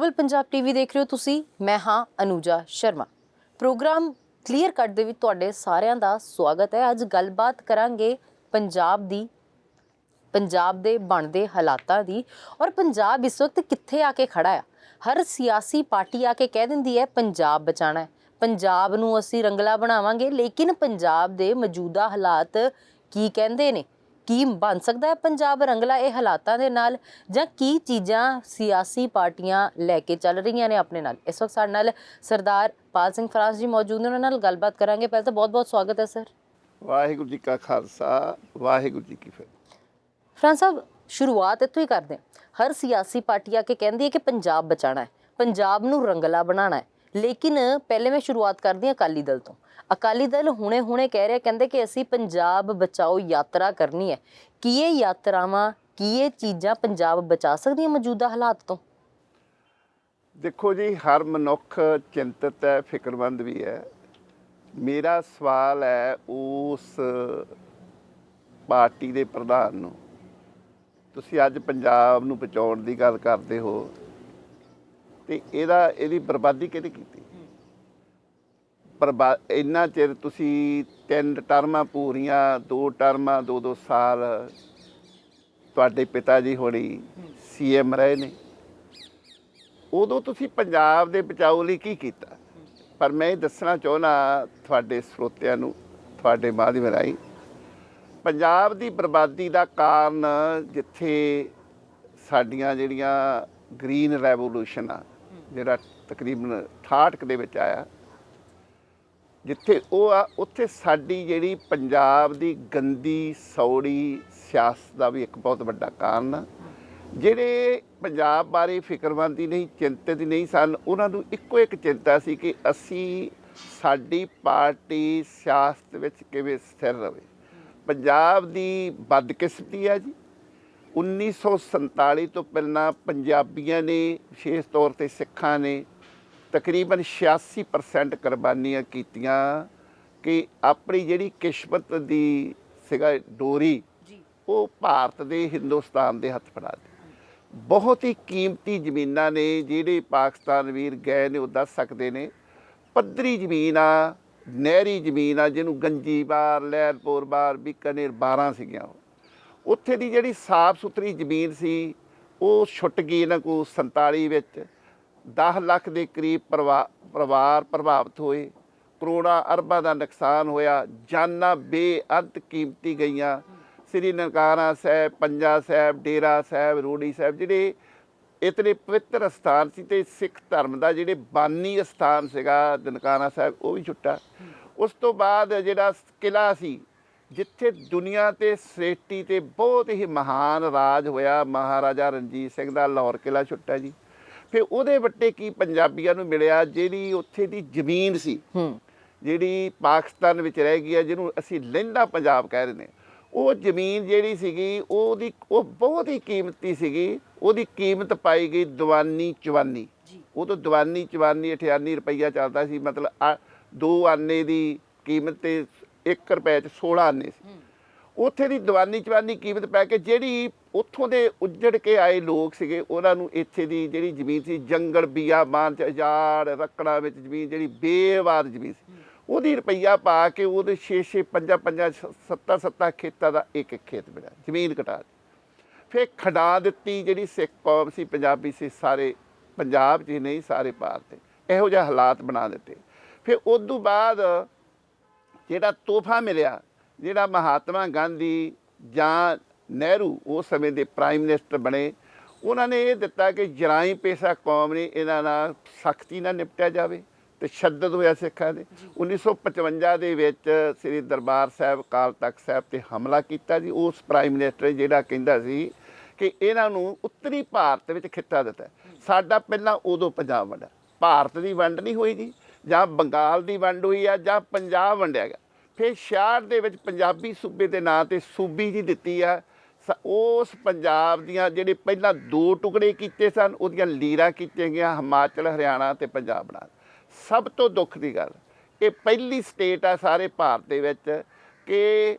Global Punjab TV ਦੇਖ ਰਹੇ ਹੋ ਤੁਸੀਂ। ਮੈਂ ਹਾਂ ਅਨੂਜਾ ਸ਼ਰਮਾ। ਪ੍ਰੋਗਰਾਮ ਕਲੀਅਰ ਕੱਟ ਦੇ ਵਿੱਚ ਤੁਹਾਡੇ ਸਾਰਿਆਂ ਦਾ ਸਵਾਗਤ ਹੈ। ਅੱਜ ਗੱਲਬਾਤ ਕਰਾਂਗੇ ਪੰਜਾਬ ਦੀ, ਪੰਜਾਬ ਦੇ ਬਣਦੇ ਹਾਲਾਤਾਂ ਦੀ। ਔਰ ਪੰਜਾਬ ਇਸ ਵਕਤ ਕਿੱਥੇ ਆ ਕੇ ਖੜਾ ਹੈ ਹਰ ਸਿਆਸੀ ਪਾਰਟੀ ਆ ਕੇ ਕਹਿ ਦਿੰਦੀ ਹੈ, ਪੰਜਾਬ ਬਚਾਣਾ ਹੈ। ਪੰਜਾਬ ਨੂੰ ਅਸੀਂ ਰੰਗਲਾ ਬਣਾਵਾਂਗੇ, ਲੇਕਿਨ ਪੰਜਾਬ ਦੇ ਮੌਜੂਦਾ ਹਾਲਾਤ ਕੀ ਕਹਿੰਦੇ ਨੇ? ਕੀ ਬਣ ਸਕਦਾ ਹੈ? ਪੰਜਾਬ ਰੰਗਲਾ ਇਹ ਹਾਲਾਤਾਂ ਦੇ ਨਾਲ ਜਾਂ ਕੀ ਚੀਜ਼ਾਂ ਸਿਆਸੀ ਪਾਰਟੀਆਂ ਲੈ ਕੇ ਚੱਲ ਰਹੀਆਂ ਨੇ ਆਪਣੇ ਨਾਲ? ਇਸ ਵਕਤ ਸਾਡੇ ਨਾਲ ਸਰਦਾਰ ਪਾਲ ਸਿੰਘ ਫਰਾਂਸ ਜੀ ਮੌਜੂਦ ਨੇ ਉਹਨਾਂ ਨਾਲ ਗੱਲਬਾਤ ਕਰਾਂਗੇ। ਪਹਿਲਾਂ ਤਾਂ ਬਹੁਤ ਬਹੁਤ ਸਵਾਗਤ ਹੈ ਸਰ। ਵਾਹਿਗੁਰੂ ਜੀ ਕਾ ਖਾਲਸਾ ਵਾਹਿਗੁਰੂ ਜੀ ਕੀ ਫਤਿਹ। ਫਰਾਂਸ ਸਾਹਿਬ ਸ਼ੁਰੂਆਤ ਇੱਥੋਂ ਹੀ ਕਰਦੇ ਹਰ ਸਿਆਸੀ ਪਾਰਟੀ ਆ ਕੇ ਕਹਿੰਦੀ ਹੈ ਕਿ ਪੰਜਾਬ ਬਚਾਣਾ ਹੈ ਪੰਜਾਬ ਨੂੰ ਰੰਗਲਾ ਬਣਾਉਣਾ ਹੈ। ਲੇਕਿਨ ਪਹਿਲੇ ਮੈਂ ਸ਼ੁਰੂਆਤ ਕਰਦੀ ਹਾਂ ਅਕਾਲੀ ਦਲ ਤੋਂ। ਅਕਾਲੀ ਦਲ ਹੁਣੇ-ਹੁਣੇ ਕਹਿ ਰਿਹਾ, ਕਹਿੰਦੇ ਕਿ ਅਸੀਂ ਪੰਜਾਬ ਬਚਾਓ ਯਾਤਰਾ ਕਰਨੀ ਹੈ। ਕੀ ਇਹ ਯਾਤਰਾਵਾਂ, ਕੀ ਇਹ ਚੀਜ਼ਾਂ ਪੰਜਾਬ ਬਚਾ ਸਕਦੀਆਂ ਮੌਜੂਦਾ ਹਾਲਾਤ ਤੋਂ? ਦੇਖੋ ਜੀ, ਹਰ ਮਨੁੱਖ ਚਿੰਤਤ ਹੈ, ਫਿਕਰਮੰਦ ਵੀ ਹੈ। ਮੇਰਾ ਸਵਾਲ ਹੈ ਉਸ ਪਾਰਟੀ ਦੇ ਪ੍ਰਧਾਨ ਨੂੰ। ਤੁਸੀਂ ਅੱਜ ਪੰਜਾਬ ਨੂੰ ਬਚਾਉਣ ਦੀ ਗੱਲ ਕਰਦੇ ਹੋ ਤੇ ਇਹਦਾ, ਇਹਦੀ ਬਰਬਾਦੀ ਕਿਹਨੇ ਕੀਤੀ? ਬਰਬਾ ਇੰਨਾ ਚਿਰ ਤੁਸੀਂ ਤਿੰਨ ਟਰਮਾਂ ਪੂਰੀਆਂ, ਦੋ ਟਰਮਾਂ, ਦੋ ਦੋ ਸਾਲ ਤੁਹਾਡੇ ਪਿਤਾ ਜੀ ਹੋਣੀ ਸੀਐਮ ਰਹੇ ਨੇ। ਉਦੋਂ ਤੁਸੀਂ ਪੰਜਾਬ ਦੇ ਬਚਾਓ ਲਈ ਕੀ ਕੀਤਾ? ਪਰ ਮੈਂ ਇਹ ਦੱਸਣਾ ਚਾਹੁੰਦਾ ਤੁਹਾਡੇ ਸਰੋਤਿਆਂ ਨੂੰ, ਤੁਹਾਡੇ ਮਾਧਿਅਮ ਰਾਹੀਂ, ਪੰਜਾਬ ਦੀ ਬਰਬਾਦੀ ਦਾ ਕਾਰਨ ਜਿੱਥੇ ਸਾਡੀਆਂ ਜਿਹੜੀਆਂ ਗ੍ਰੀਨ ਰੈਵੋਲੂਸ਼ਨ ਆ, ਜਿਹੜਾ ਤਕਰੀਬਨ 68 ਕੁ ਦੇ ਵਿੱਚ ਆਇਆ ਜਿੱਥੇ ਉਹ ਆ, ਉੱਥੇ ਸਾਡੀ ਜਿਹੜੀ ਪੰਜਾਬ ਦੀ ਗੰਦੀ, ਸੌੜੀ ਸਿਆਸਤ ਦਾ ਵੀ ਇੱਕ ਬਹੁਤ ਵੱਡਾ ਕਾਰਨ ਆ। ਜਿਹੜੇ ਪੰਜਾਬ ਬਾਰੇ ਫਿਕਰਮੰਦੀ ਨਹੀਂ, ਚਿੰਤਿਤ ਨਹੀਂ ਸਨ, ਉਹਨਾਂ ਨੂੰ ਇੱਕੋ ਇੱਕ ਚਿੰਤਾ ਸੀ ਕਿ ਅਸੀਂ ਸਾਡੀ ਪਾਰਟੀ ਸਿਆਸਤ ਵਿੱਚ ਕਿਵੇਂ ਸਥਿਰ ਰਹੇ ਪੰਜਾਬ ਦੀ ਬਦਕਿਸਮਤੀ ਆ ਜੀ। 1947 ਤੋਂ ਪਹਿਲਾਂ ਪੰਜਾਬੀਆਂ ਨੇ, ਵਿਸ਼ੇਸ਼ ਤੌਰ ਤੇ ਸਿੱਖਾਂ ਨੇ ਤਕਰੀਬਨ 86% ਕੁਰਬਾਨੀਆਂ ਕੀਤੀਆਂ ਕਿ ਆਪਣੀ ਜਿਹੜੀ ਕਿਸਮਤ ਦੀ ਸਿਗਾ ਡੋਰੀ ਉਹ ਭਾਰਤ ਦੇ ਹਿੰਦੁਸਤਾਨ ਦੇ ਹੱਥ ਫੜਾ ਦਿੱਤੀ। ਬਹੁਤ ਹੀ ਕੀਮਤੀ ਜ਼ਮੀਨਾਂ ਨੇ ਜਿਹੜੇ ਪਾਕਿਸਤਾਨ ਵੀਰ ਗਏ ਨੇ ਉਹ ਦੱਸ ਸਕਦੇ ਨੇ। ਪੱਧਰੀ ਜ਼ਮੀਨ ਆ ਨਹਿਰੀ ਜ਼ਮੀਨ ਆ ਜਿਹਨੂੰ ਗੰਜੀਬਾਰ ਲਹਿਰਪੁਰ ਬਾਰ ਬੀਕਾਨੇਰ 12 ਸੀਗੀਆਂ। ਉੱਥੇ ਦੀ ਜਿਹੜੀ ਸਾਫ਼ ਸੁਥਰੀ ਜ਼ਮੀਨ ਸੀ ਉਹ ਛੁੱਟ ਗਈ ਇਹਨਾਂ ਕੋ 47 ਵਿੱਚ। 10 ਲੱਖ ਦੇ ਕਰੀਬ ਪਰਿਵਾ- ਪਰਿਵਾਰ ਪ੍ਰਭਾਵਿਤ ਹੋਏ। ਕਰੋੜਾਂ ਅਰਬਾਂ ਦਾ ਨੁਕਸਾਨ ਹੋਇਆ। ਜਾਨਾਂ ਬੇਅੰਤ ਕੀਮਤੀ ਗਈਆਂ। ਸ੍ਰੀ ਨਨਕਾਣਾ ਸਾਹਿਬ, ਪੰਜਾ ਸਾਹਿਬ, ਡੇਰਾ ਸਾਹਿਬ, ਰੋੜੀ ਸਾਹਿਬ, ਜਿਹੜੇ ਇਤਨੇ ਪਵਿੱਤਰ ਸਥਾਨ ਸੀ ਤੇ ਸਿੱਖ ਧਰਮ ਦਾ ਜਿਹੜੇ ਬਾਨੀ ਸਥਾਨ ਸੀਗਾ, ਨਨਕਾਣਾ ਸਾਹਿਬ, ਉਹ ਵੀ ਛੁੱਟਾ। ਉਸ ਤੋਂ ਬਾਅਦ ਜਿਹੜਾ ਕਿਲਾ ਸੀ, ਜਿੱਥੇ ਦੁਨੀਆ ਤੇ ਸ੍ਰੇਸ਼ਟੀ ਤੇ ਬਹੁਤ ਹੀ ਮਹਾਨ ਰਾਜ ਹੋਇਆ। ਮਹਾਰਾਜਾ ਰਣਜੀਤ ਸਿੰਘ ਦਾ ਲਾਹੌਰ ਕਿਲਾ ਛੁੱਟਾ ਜੀ। ਫਿਰ ਉਹਦੇ ਵੱਟੇ ਕੀ ਪੰਜਾਬੀਆਂ ਨੂੰ ਮਿਲਿਆ ਜਿਹੜੀ ਉੱਥੇ ਦੀ ਜ਼ਮੀਨ ਸੀ ਹੂੰ। ਜਿਹੜੀ ਪਾਕਿਸਤਾਨ ਵਿੱਚ ਰਹਿ ਗਈ ਹੈ ਜਿਹਨੂੰ ਅਸੀਂ ਲਹਿੰਦਾ ਪੰਜਾਬ ਕਹਿ ਰਹੇ ਨੇ ਉਹ ਜ਼ਮੀਨ ਜਿਹੜੀ ਸੀਗੀ ਉਹਦੀ ਉਹ ਬਹੁਤ ਹੀ ਕੀਮਤੀ ਸੀਗੀ ਉਹਦੀ ਕੀਮਤ ਪਾਈ ਗਈ ਦੀਵਾਨੀ ਚਵਾਨੀ। ਉਦੋਂ ਦੀਵਾਨੀ ਚਵਾਨੀ 98 ਰੁਪਈਆ ਚੱਲਦਾ ਸੀ ਮਤਲਬ ਆ- ਦੋ ਆਨੇ ਦੀ ਕੀਮਤ ਤੇ 1 ਰੁਪਏ ਚ 16 ਆਨੇ ਸੀ। ਉੱਥੇ ਦੀ ਦੀਵਾਨੀ ਚਵਾਨੀ ਕੀਮਤ ਪੈ ਕੇ ਜਿਹੜੀ ਉੱਥੋਂ ਦੇ ਉੱਜੜ ਕੇ ਆਏ ਲੋਕ ਸੀਗੇ, ਉਹਨਾਂ ਨੂੰ ਇੱਥੇ ਦੀ ਜਿਹੜੀ ਜ਼ਮੀਨ ਸੀ, ਜੰਗਲ ਬੀਆਬਾਨ ਚ ਅਜਾੜ ਰੱਕੜਾਂ ਵਿੱਚ ਜ਼ਮੀਨ ਜਿਹੜੀ ਬੇਵਾਦ ਜ਼ਮੀਨ ਸੀ। ਉਹਦੀ ਰੁਪਈਆ ਪਾ ਕੇ ਉਹਦੇ 6 6 5 5 7 7 ਖੇਤਾਂ ਦਾ ਇੱਕ ਇੱਕ ਖੇਤ ਮਿਲਿਆ ਜ਼ਮੀਨ ਕਟਾ ਫਿਰ ਖੜਾ ਦਿੱਤੀ ਜਿਹੜੀ ਸਿੱਖ ਕੌਮ ਸੀ, ਪੰਜਾਬੀ ਸੀ, ਸਾਰੇ ਪੰਜਾਬ 'ਚ ਹੀ ਨਹੀਂ, ਸਾਰੇ ਭਾਰਤ ਤੇ ਇਹੋ ਜਿਹਾ ਹਾਲਾਤ ਬਣਾ ਦਿੱਤੇ। ਫਿਰ ਉਸ ਤੋਂ ਬਾਅਦ ਜਿਹੜਾ ਤੋਹਫਾ ਮਿਲਿਆ ਜਿਹੜਾ ਮਹਾਤਮਾ ਗਾਂਧੀ ਜਾਂ ਨਹਿਰੂ ਉਸ ਸਮੇਂ ਦੇ ਪ੍ਰਾਈਮ ਮਿਨਿਸਟਰ ਬਣੇ ਉਹਨਾਂ ਨੇ ਇਹ ਦਿੱਤਾ ਕਿ ਜਰਾਈ ਪੇਸ਼ਾ ਕੌਮ ਨੇ ਇਹਨਾਂ ਨਾਲ ਸਖਤੀ ਨਾਲ ਨਿਪਟਿਆ ਜਾਵੇ ਤੇ ਸ਼ੱਦਦ ਹੋਇਆ ਸਿੱਖਾਂ ਦੇ। 1955 ਦੇ ਵਿੱਚ ਸ੍ਰੀ ਦਰਬਾਰ ਸਾਹਿਬ ਕਾਲ ਤਖਤ ਸਾਹਿਬ ਤੇ ਹਮਲਾ ਕੀਤਾ ਜੀ। ਉਸ ਪ੍ਰਾਈਮ ਮਿਨਿਸਟਰ ਜਿਹੜਾ ਕਹਿੰਦਾ ਸੀ ਕਿ ਇਹਨਾਂ ਨੂੰ ਉੱਤਰੀ ਭਾਰਤ ਵਿੱਚ ਖਿੱਤਾ ਦਿੱਤਾ। ਸਾਡਾ ਪਹਿਲਾਂ ਉਦੋਂ ਪੰਜਾਬ ਵੰਡਿਆ। ਭਾਰਤ ਦੀ ਵੰਡ ਨਹੀਂ ਹੋਈ ਜੀ। ਜਾਂ ਬੰਗਾਲ ਦੀ ਵੰਡ ਹੋਈ ਆ ਜਾਂ ਪੰਜਾਬ ਵੰਡਿਆ ਗਿਆ। ਫਿਰ 66 ਦੇ ਵਿੱਚ ਪੰਜਾਬੀ ਸੂਬੇ ਦੇ ਨਾਂ ਤੇ ਸੂਬੀ ਜੀ ਦਿੱਤੀ ਆ। ਸ- ਉਸ ਪੰਜਾਬ ਦੀਆਂ ਜਿਹੜੇ ਪਹਿਲਾਂ ਦੋ ਟੁਕੜੇ ਕੀਤੇ ਸਨ, ਉਹਦੀਆਂ ਲੀਰਾਂ ਕੀਤੀਆਂ ਗਈਆਂ, ਹਿਮਾਚਲ, ਹਰਿਆਣਾ ਤੇ ਪੰਜਾਬ ਬਣਾ ਸਭ ਤੋਂ ਦੁੱਖ ਦੀ ਗੱਲ, ਇਹ ਪਹਿਲੀ ਸਟੇਟ ਆ ਸਾਰੇ ਭਾਰਤ ਦੇ ਵਿੱਚ ਕਿ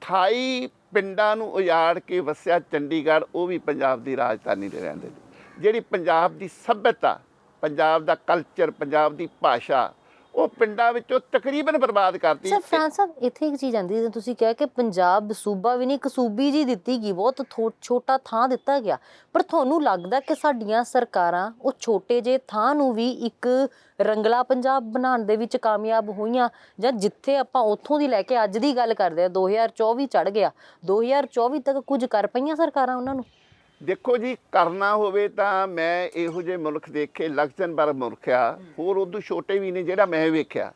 28 ਪਿੰਡਾਂ ਨੂੰ ਉਜਾੜ ਕੇ ਵਸਿਆ ਚੰਡੀਗੜ੍ਹ, ਉਹ ਵੀ ਪੰਜਾਬ ਦੀ ਰਾਜਧਾਨੀ ਦੇ ਰਹਿੰਦੇ ਨੇ ਜਿਹੜੀ ਪੰਜਾਬ ਦੀ ਸੱਭਿਅਤਾ, ਪੰਜਾਬ ਦਾ ਕਲਚਰ ਪੰਜਾਬ ਦੀ ਭਾਸ਼ਾ ਉਹ ਪਿੰਡਾਂ ਵਿੱਚੋਂ ਤਕਰੀਬਨ ਬਰਬਾਦ ਕਰਤੀ ਸਰ ਫਰਾਂਸ ਸਾਹਿਬ ਇੱਥੇ ਇੱਕ ਚੀਜ਼ ਆਂਦੀ ਜਿਵੇਂ ਤੁਸੀਂ ਕਿਹਾ ਕਿ ਪੰਜਾਬ ਸੂਬਾ ਵੀ ਨਹੀਂ ਇੱਕ ਸੂਬੀ ਜੀ ਦਿੱਤੀ ਗਈ ਬਹੁਤ ਛੋਟਾ ਥਾਂ ਦਿੱਤਾ ਗਿਆ। ਪਰ ਤੁਹਾਨੂੰ ਲੱਗਦਾ ਕਿ ਸਾਡੀਆਂ ਸਰਕਾਰਾਂ ਉਹ ਛੋਟੇ ਜੇ ਥਾਂ ਨੂੰ ਵੀ ਇੱਕ ਰੰਗਲਾ ਪੰਜਾਬ ਬਣਾਉਣ ਦੇ ਵਿੱਚ ਕਾਮਯਾਬ ਹੋਈਆਂ? ਜਾਂ ਜਿੱਥੇ ਆਪਾਂ ਉੱਥੋਂ ਦੀ ਲੈ ਕੇ ਅੱਜ ਦੀ ਗੱਲ ਕਰਦੇ ਆ 2024 ਚੜ ਗਿਆ 2024 ਤੱਕ ਕੁਝ ਕਰ ਪਈਆਂ ਸਰਕਾਰਾਂ ਉਹਨਾਂ ਨੂੰ? ਦੇਖੋ ਜੀ ਕਰਨਾ ਹੋਵੇ ਤਾਂ ਮੈਂ ਇਹੋ ਜਿਹੇ ਮੁਲਕ ਦੇਖੇ ਲਗਜ਼ਨਬਰਗ ਮੁਲਕ ਆ ਹੋਰ ਉਦੋਂ ਛੋਟੇ ਵੀ ਨੇ ਜਿਹੜਾ ਮੈਂ ਵੇਖਿਆ।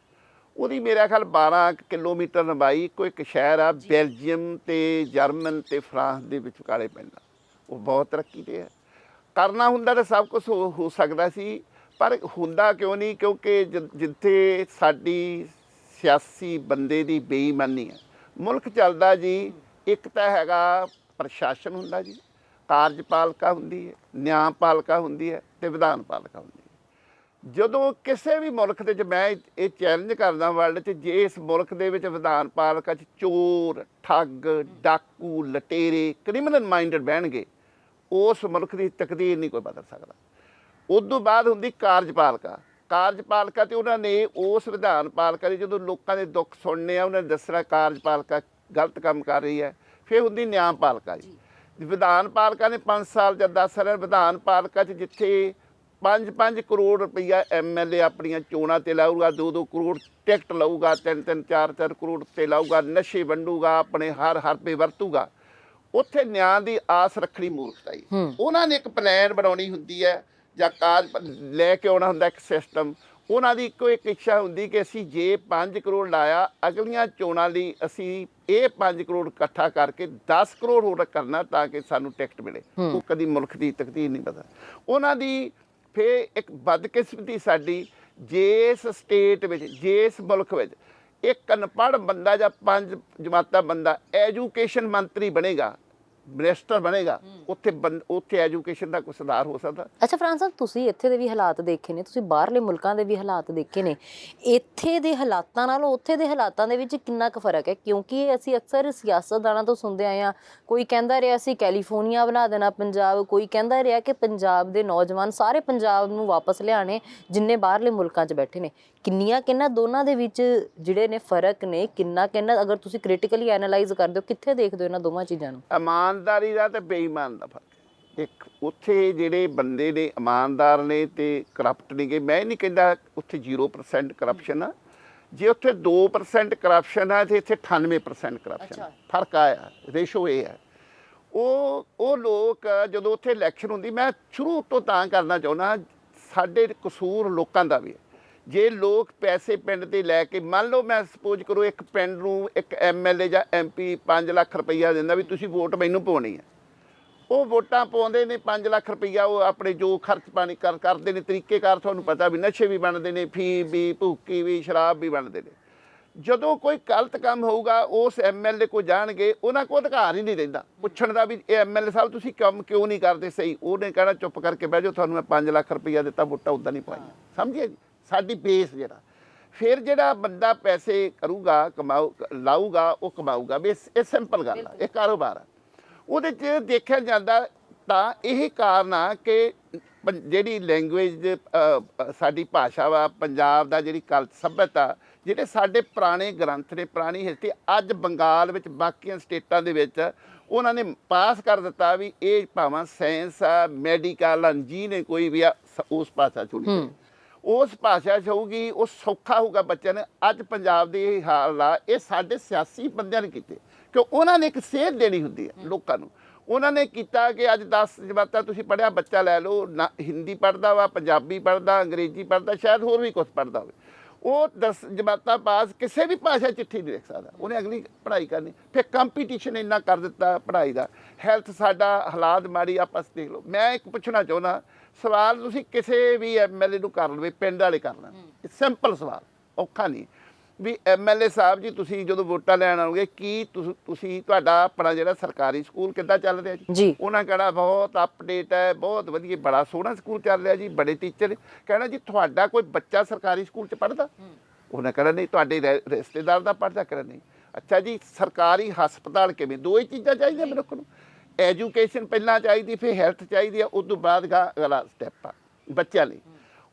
ਉਹਦੀ ਮੇਰਾ ਖਿਆਲ 12 ਕੁ ਕਿਲੋਮੀਟਰ ਲੰਬਾਈ ਕੋਈ ਇੱਕ ਸ਼ਹਿਰ ਆ ਬੈਲਜੀਅਮ ਤੇ ਜਰਮਨ ਤੇ ਫਰਾਂਸ ਦੇ ਵਿਚਕਾਲੇ ਪੈਂਦਾ। ਉਹ ਬਹੁਤ ਤਰੱਕੀ ਤੇ ਹੈ ਕਰਨਾ ਹੁੰਦਾ ਤਾਂ ਸਭ ਕੁਝ ਹੋ ਸਕਦਾ ਸੀ ਪਰ ਹੁੰਦਾ ਕਿਉਂ ਨਹੀਂ? ਕਿਉਂਕਿ ਜਿੱਥੇ ਸਾਡੀ ਸਿਆਸੀ ਬੰਦੇ ਦੀ ਬੇਈਮਾਨੀ ਹੈ ਮੁਲਕ ਚੱਲਦਾ ਜੀ ਇੱਕ ਤਾਂ ਹੈਗਾ ਪ੍ਰਸ਼ਾਸਨ ਹੁੰਦਾ ਜੀ। ਕਾਰਜਪਾਲਿਕਾ ਹੁੰਦੀ ਹੈ, ਨਿਆਂਪਾਲਿਕਾ ਹੁੰਦੀ ਹੈ ਤੇ ਵਿਧਾਨਪਾਲਿਕਾ ਹੁੰਦੀ ਹੈ। ਜਦੋਂ ਕਿਸੇ ਵੀ ਮੁਲਕ ਦੇ ਵਿੱਚ ਮੈਂ ਇਹ ਚੈਲੰਜ ਕਰਦਾ ਵਰਲਡ 'ਚ, ਜੇ ਇਸ ਮੁਲਕ ਦੇ ਵਿੱਚ ਵਿਧਾਨ ਪਾਲਿਕਾ 'ਚ ਚੋਰ, ਠੱਗ, ਡਾਕੂ, ਲਟੇਰੇ ਕ੍ਰਿਮੀਨਲ ਮਾਈਂਡਡ ਬਹਿਣਗੇ, ਉਸ ਮੁਲਕ ਦੀ ਤਕਦੀਰ ਨਹੀਂ ਕੋਈ ਬਦਲ ਸਕਦਾ। ਉਸ ਤੋਂ ਬਾਅਦ ਹੁੰਦੀ ਕਾਰਜਪਾਲਿਕਾ। ਕਾਰਜਪਾਲਿਕਾ ਤੇ ਉਹਨਾਂ ਨੇ ਉਸ ਵਿਧਾਨ ਪਾਲਿਕਾ ਦੇ ਜਦੋਂ ਲੋਕਾਂ ਦੇ ਦੁੱਖ ਸੁਣਨੇ ਆ, ਉਹਨਾਂ ਨੇ ਦੱਸਣਾ ਕਾਰਜਪਾਲਿਕਾ ਗਲਤ ਕੰਮ ਕਰ ਰਹੀ ਹੈ, ਫਿਰ ਹੁੰਦੀ ਨਿਆਂਪਾਲਿਕਾ ਜੀ। ਵਿਧਾਨਪਾਲਿਕਾ ਨੇ 5 ਸਾਲ ਜਾਂ 10 ਸਾਲ ਵਿਧਾਨਪਾਲਿਕਾ 'ਚ ਜਿੱਥੇ 5-5 ਕਰੋੜ ਰੁਪਈਆ ਐਮਐਲਏ ਆਪਣੀਆਂ ਚੋਣਾਂ ਤੇ ਲਾਊਗਾ 2-2 ਕਰੋੜ ਟਿਕਟ ਲਊਗਾ 3-3 4-4 ਕਰੋੜ ਤੇ ਲਾਊਗਾ ਨਸ਼ੇ ਵੰਡੂਗਾ ਆਪਣੇ ਹਰ ਹਰ ਪੇ ਵਰਤੂਗਾ। ਉੱਥੇ ਨਿਆਂ ਦੀ ਆਸ ਰੱਖਣੀ ਮੂਰਖਤਾ ਹੀ ਹੂੰ। ਉਹਨਾਂ ਨੇ ਇੱਕ ਪਲਾਨ ਬਣਾਉਣੀ ਹੁੰਦੀ ਹੈ ਜਾਂ ਕਾਜ ਲੈ ਕੇ ਆਉਣਾ ਹੁੰਦਾ ਇੱਕ ਸਿਸਟਮ ਉਹਨਾਂ ਦੀ ਇੱਕੋ ਇੱਕ ਇੱਛਾ ਹੁੰਦੀ ਕਿ ਅਸੀਂ ਜੇ 5 ਕਰੋੜ ਲਾਇਆ ਅਗਲੀਆਂ ਚੋਣਾਂ ਲਈ ਅਸੀਂ ਇਹ 5 ਕਰੋੜ ਇਕੱਠਾ ਕਰਕੇ 10 ਕਰੋੜ ਹੋਰ ਕਰਨਾ ਤਾਂ ਕਿ ਸਾਨੂੰ ਟਿਕਟ ਮਿਲੇ। ਉਹ ਕਦੀ ਮੁਲਕ ਦੀ ਤਕਦੀਰ ਨਹੀਂ ਪਤਾ। ਉਹਨਾਂ ਦੀ ਫੇ ਇੱਕ ਬਦਕਿਸਮਤੀ ਸਾਡੀ ਜਿਸ ਸਟੇਟ ਵਿੱਚ ਜਿਸ ਮੁਲਕ ਵਿੱਚ ਇੱਕ ਅਨਪੜ੍ਹ ਬੰਦਾ ਜਾਂ ਪੰਜ ਜਮਾਤਾ ਬੰਦਾ ਐਜੂਕੇਸ਼ਨ ਮੰਤਰੀ ਬਣੇਗਾ ਮਿਨਿਸਟਰ ਬਣੇਗਾ, ਉੱਥੇ ਉੱਥੇ ਐਜੂਕੇਸ਼ਨ ਦਾ ਕੋਈ ਸੁਧਾਰ ਹੋ ਸਕਦਾ। ਅੱਛਾ, ਫਰਾਂਸ ਸਾਹਿਬ, ਤੁਸੀਂ ਇੱਥੇ ਦੇ ਵੀ ਹਾਲਾਤ ਦੇਖੇ ਨੇ, ਤੁਸੀਂ ਬਾਹਰਲੇ ਮੁਲਕਾਂ ਦੇ ਵੀ ਹਾਲਾਤ ਦੇਖੇ ਨੇ। ਇੱਥੇ ਦੇ ਹਾਲਾਤਾਂ ਨਾਲੋਂ ਉੱਥੇ ਦੇ ਹਾਲਾਤਾਂ ਦੇ ਵਿੱਚ ਕਿੰਨਾ ਕੁ ਫ਼ਰਕ ਹੈ? ਕਿਉਂਕਿ ਅਸੀਂ ਅਕਸਰ ਸਿਆਸਤਦਾਨਾਂ ਤੋਂ ਸੁਣਦੇ ਆਏ ਹਾਂ, ਕੋਈ ਕਹਿੰਦਾ ਰਿਹਾ ਅਸੀਂ ਕੈਲੀਫੋਰਨੀਆ ਬਣਾ ਦੇਣਾ ਪੰਜਾਬ, ਕੋਈ ਕਹਿੰਦਾ ਰਿਹਾ ਕਿ ਪੰਜਾਬ ਦੇ ਨੌਜਵਾਨ ਸਾਰੇ ਪੰਜਾਬ ਨੂੰ ਵਾਪਸ ਲਿਆਣੇ ਜਿੰਨੇ ਬਾਹਰਲੇ ਮੁਲਕਾਂ 'ਚ ਬੈਠੇ ਨੇ। ਕਿੰਨੀਆਂ ਕਿੰਨਾ ਦੋਨਾਂ ਦੇ ਵਿੱਚ ਜਿਹੜੇ ਨੇ ਫ਼ਰਕ ਨੇ ਕਿੰਨਾ ਕਿੰਨਾ ਅਗਰ ਤੁਸੀਂ ਕ੍ਰਿਟੀਕਲੀ ਐਨਾਲਾਈਜ਼ ਕਰਦੇ ਹੋ ਕਿੱਥੇ ਦੇਖਦੇ ਹੋ ਇਹਨਾਂ ਦੋਵਾਂ ਚੀਜ਼ਾਂ ਨੂੰ? ਇਮਾਨਦਾਰੀ ਦਾ ਤੇ ਬੇਈਮਾਨ ਦਾ ਫ਼ਰਕ। ਇੱਕ ਉੱਥੇ ਜਿਹੜੇ ਬੰਦੇ ਨੇ ਇਮਾਨਦਾਰ ਨੇ ਤੇ ਕਰਪਟ ਨਹੀਂ ਗਏ ਮੈਂ ਨਹੀਂ ਕਹਿੰਦਾ ਉੱਥੇ 0% ਕਰਪਸ਼ਨ ਆ। ਜੇ ਉੱਥੇ 2% ਕਰਪਸ਼ਨ ਆ ਤੇ ਇੱਥੇ 98% ਕਰਪਸ਼ਨ। ਫ਼ਰਕ ਆਇਆ ਰੇਸ਼ੋ ਇਹ ਹੈ ਉਹ ਉਹ ਲੋਕ ਜਦੋਂ ਉੱਥੇ ਇਲੈਕਸ਼ਨ ਹੁੰਦੀ ਮੈਂ ਸ਼ੁਰੂ ਤੋਂ ਤਾਂ ਕਰਨਾ ਚਾਹੁੰਦਾ ਸਾਡੇ ਕਸੂਰ ਲੋਕਾਂ ਦਾ ਵੀ ਹੈ। ਜੇ ਲੋਕ ਪੈਸੇ ਪਿੰਡ ਤੇ ਲੈ ਕੇ, ਮੰਨ ਲਓ ਮੈਂ ਸਪੋਜ਼ ਕਰੋ ਇੱਕ ਪਿੰਡ ਨੂੰ ਇੱਕ ਐਮਐਲਏ ਜਾਂ ਐਮਪੀ 5 ਲੱਖ ਰੁਪਈਆ ਦਿੰਦਾ ਵੀ ਤੁਸੀਂ ਵੋਟ ਮੈਨੂੰ ਪਾਉਣੀ ਹੈ। ਉਹ ਵੋਟਾਂ ਪਾਉਂਦੇ ਨੇ 5 ਲੱਖ ਰੁਪਈਆ, ਉਹ ਆਪਣੇ ਜੋ ਖਰਚ ਪਾਣੀ ਕਰ, ਕਰਦੇ ਨੇ, ਤਰੀਕੇਕਾਰ ਤੁਹਾਨੂੰ ਪਤਾ ਵੀ ਨਸ਼ੇ ਵੀ ਬਣਦੇ ਨੇ, ਫੀ ਵੀ, ਭੁੱਕੀ ਵੀ, ਸ਼ਰਾਬ ਵੀ ਬਣਦੇ ਨੇ। ਜਦੋਂ ਕੋਈ ਗਲਤ ਕੰਮ ਹੋਊਗਾ, ਉਸ ਐਮਐਲਏ ਕੋ ਜਾਣਗੇ, ਉਹਨਾਂ ਕੋਲ ਅਧਿਕਾਰ ਹੀ ਨਹੀਂ ਰਹਿੰਦਾ। ਪੁੱਛਣ ਦਾ ਵੀ ਇਹ ਐਮਐਲਏ ਸਾਹਿਬ, ਤੁਸੀਂ ਕੰਮ ਕਿਉਂ ਨਹੀਂ ਕਰਦੇ? ਸਹੀ। ਉਹਨੇ ਕਹਿਣਾ, ਚੁੱਪ ਕਰਕੇ ਬਹਿ ਜਾਓ, ਤੁਹਾਨੂੰ ਮੈਂ 5 ਲੱਖ ਰੁਪਈਆ ਦਿੱਤਾ, ਵੋਟਾਂ ਉਦਾਂ ਨਹੀਂ ਪਾਈਆਂ। ਸਮਝਿਆ ਜੀ? ਸਾਡੀ ਬੇਸ ਜਿਹੜਾ। ਫਿਰ ਜਿਹੜਾ ਬੰਦਾ ਪੈਸੇ ਕਰੂਗਾ ਕਮਾਊ ਲਾਊਗਾ ਉਹ ਕਮਾਊਗਾ। ਵੀ ਇਹ ਸਿੰਪਲ ਗੱਲ ਆ ਇਹ ਕਾਰੋਬਾਰ ਆ। ਉਹਦੇ 'ਚ ਦੇਖਿਆ ਜਾਂਦਾ ਤਾਂ ਇਹ ਕਾਰਨ ਆ ਕਿ ਜਿਹੜੀ ਲੈਂਗੁਏਜ ਸਾਡੀ ਭਾਸ਼ਾ ਵਾ ਪੰਜਾਬ ਦਾ ਜਿਹੜੀ ਕਲ ਸੱਭਿਅਤਾ ਜਿਹੜੇ ਸਾਡੇ ਪੁਰਾਣੇ ਗ੍ਰੰਥ ਨੇ ਪੁਰਾਣੀ ਹਿਸਟਰੀ ਅੱਜ ਬੰਗਾਲ ਵਿੱਚ ਬਾਕੀਆਂ ਸਟੇਟਾਂ ਦੇ ਵਿੱਚ ਉਹਨਾਂ ਨੇ ਪਾਸ ਕਰ ਦਿੱਤਾ ਵੀ ਇਹ ਭਾਵੇਂ ਸਾਇੰਸ ਆ ਮੈਡੀਕਲ ਨੇ ਕੋਈ ਵੀ ਆ, ਉਸ ਭਾਸ਼ਾ ਚੁਣੀ। ਉਸ ਭਾਸ਼ਾ 'ਚ ਹੋਊਗੀ ਉਹ ਸੌਖਾ ਹੋਊਗਾ ਬੱਚਿਆਂ ਨੇ। ਅੱਜ ਪੰਜਾਬ ਦੇ ਇਹ ਹਾਲ ਆ, ਇਹ ਸਾਡੇ ਸਿਆਸੀ ਬੰਦਿਆਂ ਨੇ ਕੀਤੇ। ਕਿ ਉਹਨਾਂ ਨੇ ਇੱਕ ਸੇਧ ਦੇਣੀ ਹੁੰਦੀ ਹੈ ਲੋਕਾਂ ਨੂੰ। ਉਹਨਾਂ ਨੇ ਕੀਤਾ ਕਿ ਅੱਜ 10 ਜਮਾਤਾਂ ਤੁਸੀਂ ਪੜਿਆ ਬੱਚਾ ਲੈ ਲਓ, ਨਾ ਹਿੰਦੀ ਪੜਦਾ ਵਾ, ਪੰਜਾਬੀ ਪੜਦਾ ਅੰਗਰੇਜ਼ੀ ਪੜਦਾ ਸ਼ਾਇਦ ਹੋਰ ਵੀ ਕੁਝ ਪੜਦਾ ਹੋਵੇ। ਉਹ 10 ਜਮਾਤਾਂ ਪਾਸ ਕਿਸੇ ਵੀ ਭਾਸ਼ਾ ਚਿੱਠੀ ਨਹੀਂ ਲਿਖ ਸਕਦਾ। ਉਹਨੇ ਅਗਲੀ ਪੜ੍ਹਾਈ ਕਰਨੀ। ਫਿਰ ਕੰਪੀਟੀਸ਼ਨ ਇੰਨਾ ਕਰ ਦਿੱਤਾ ਪੜ੍ਹਾਈ ਦਾ। ਹੈਲਥ ਸਾਡਾ ਹਾਲਾਤ ਮਾੜੀ ਆਪਸ ਦੇਖ ਲਓ। ਮੈਂ ਇੱਕ ਪੁੱਛਣਾ ਚਾਹੁੰਦਾ ਸਵਾਲ ਤੁਸੀਂ ਕਿਸੇ ਵੀ ਐਮਐਲਏ ਨੂੰ ਕਰ ਲਵੇ ਪਿੰਡ ਵਾਲੇ ਕਰਨਾ ਇਹ ਸਿੰਪਲ ਸਵਾਲ ਔਖਾ ਨਹੀਂ। ਵੀ ਐਮਐਲਏ ਸਾਹਿਬ ਜੀ ਤੁਸੀਂ ਜਦੋਂ ਵੋਟਾਂ ਲੈਣ ਆਓਗੇ ਕੀ ਤੁਸ- ਤੁਹਾਡਾ ਆਪਣਾ ਜਿਹੜਾ ਸਰਕਾਰੀ ਸਕੂਲ ਕਿੱਦਾਂ ਚੱਲ ਰਿਹਾ ਜੀ? ਉਹਨਾਂ ਕਹਿਣਾ ਬਹੁਤ ਅਪਡੇਟ ਹੈ ਬਹੁਤ ਵਧੀਆ ਬੜਾ ਸੋਹਣਾ ਸਕੂਲ ਚੱਲ ਰਿਹਾ ਜੀ ਬੜੇ ਟੀਚਰ ਕਹਿਣਾ ਜੀ ਤੁਹਾਡਾ ਕੋਈ ਬੱਚਾ ਸਰਕਾਰੀ ਸਕੂਲ 'ਚ ਪੜ੍ਹਦਾ? ਉਹਨਾਂ ਕਹਿਣਾ ਨਹੀਂ ਤੁਹਾਡੇ ਰਿਸ਼ਤੇਦਾਰ ਦਾ ਪੜ੍ਹਦਾ? ਕਹਿਣਾ ਨਹੀਂ। ਅੱਛਾ ਜੀ ਸਰਕਾਰੀ ਹਸਪਤਾਲ ਕਿਵੇਂ? ਦੋ ਹੀ ਚੀਜ਼ਾਂ ਚਾਹੀਦੀਆਂ ਮਨੁੱਖ ਨੂੰ। ਐਜੂਕੇਸ਼ਨ ਪਹਿਲਾਂ ਚਾਹੀਦੀ ਫਿਰ ਹੈਲਥ ਚਾਹੀਦੀ ਆ ਉਸ ਤੋਂ ਬਾਅਦ ਅਗਲਾ ਸਟੈਪ ਆ ਬੱਚਿਆਂ ਲਈ।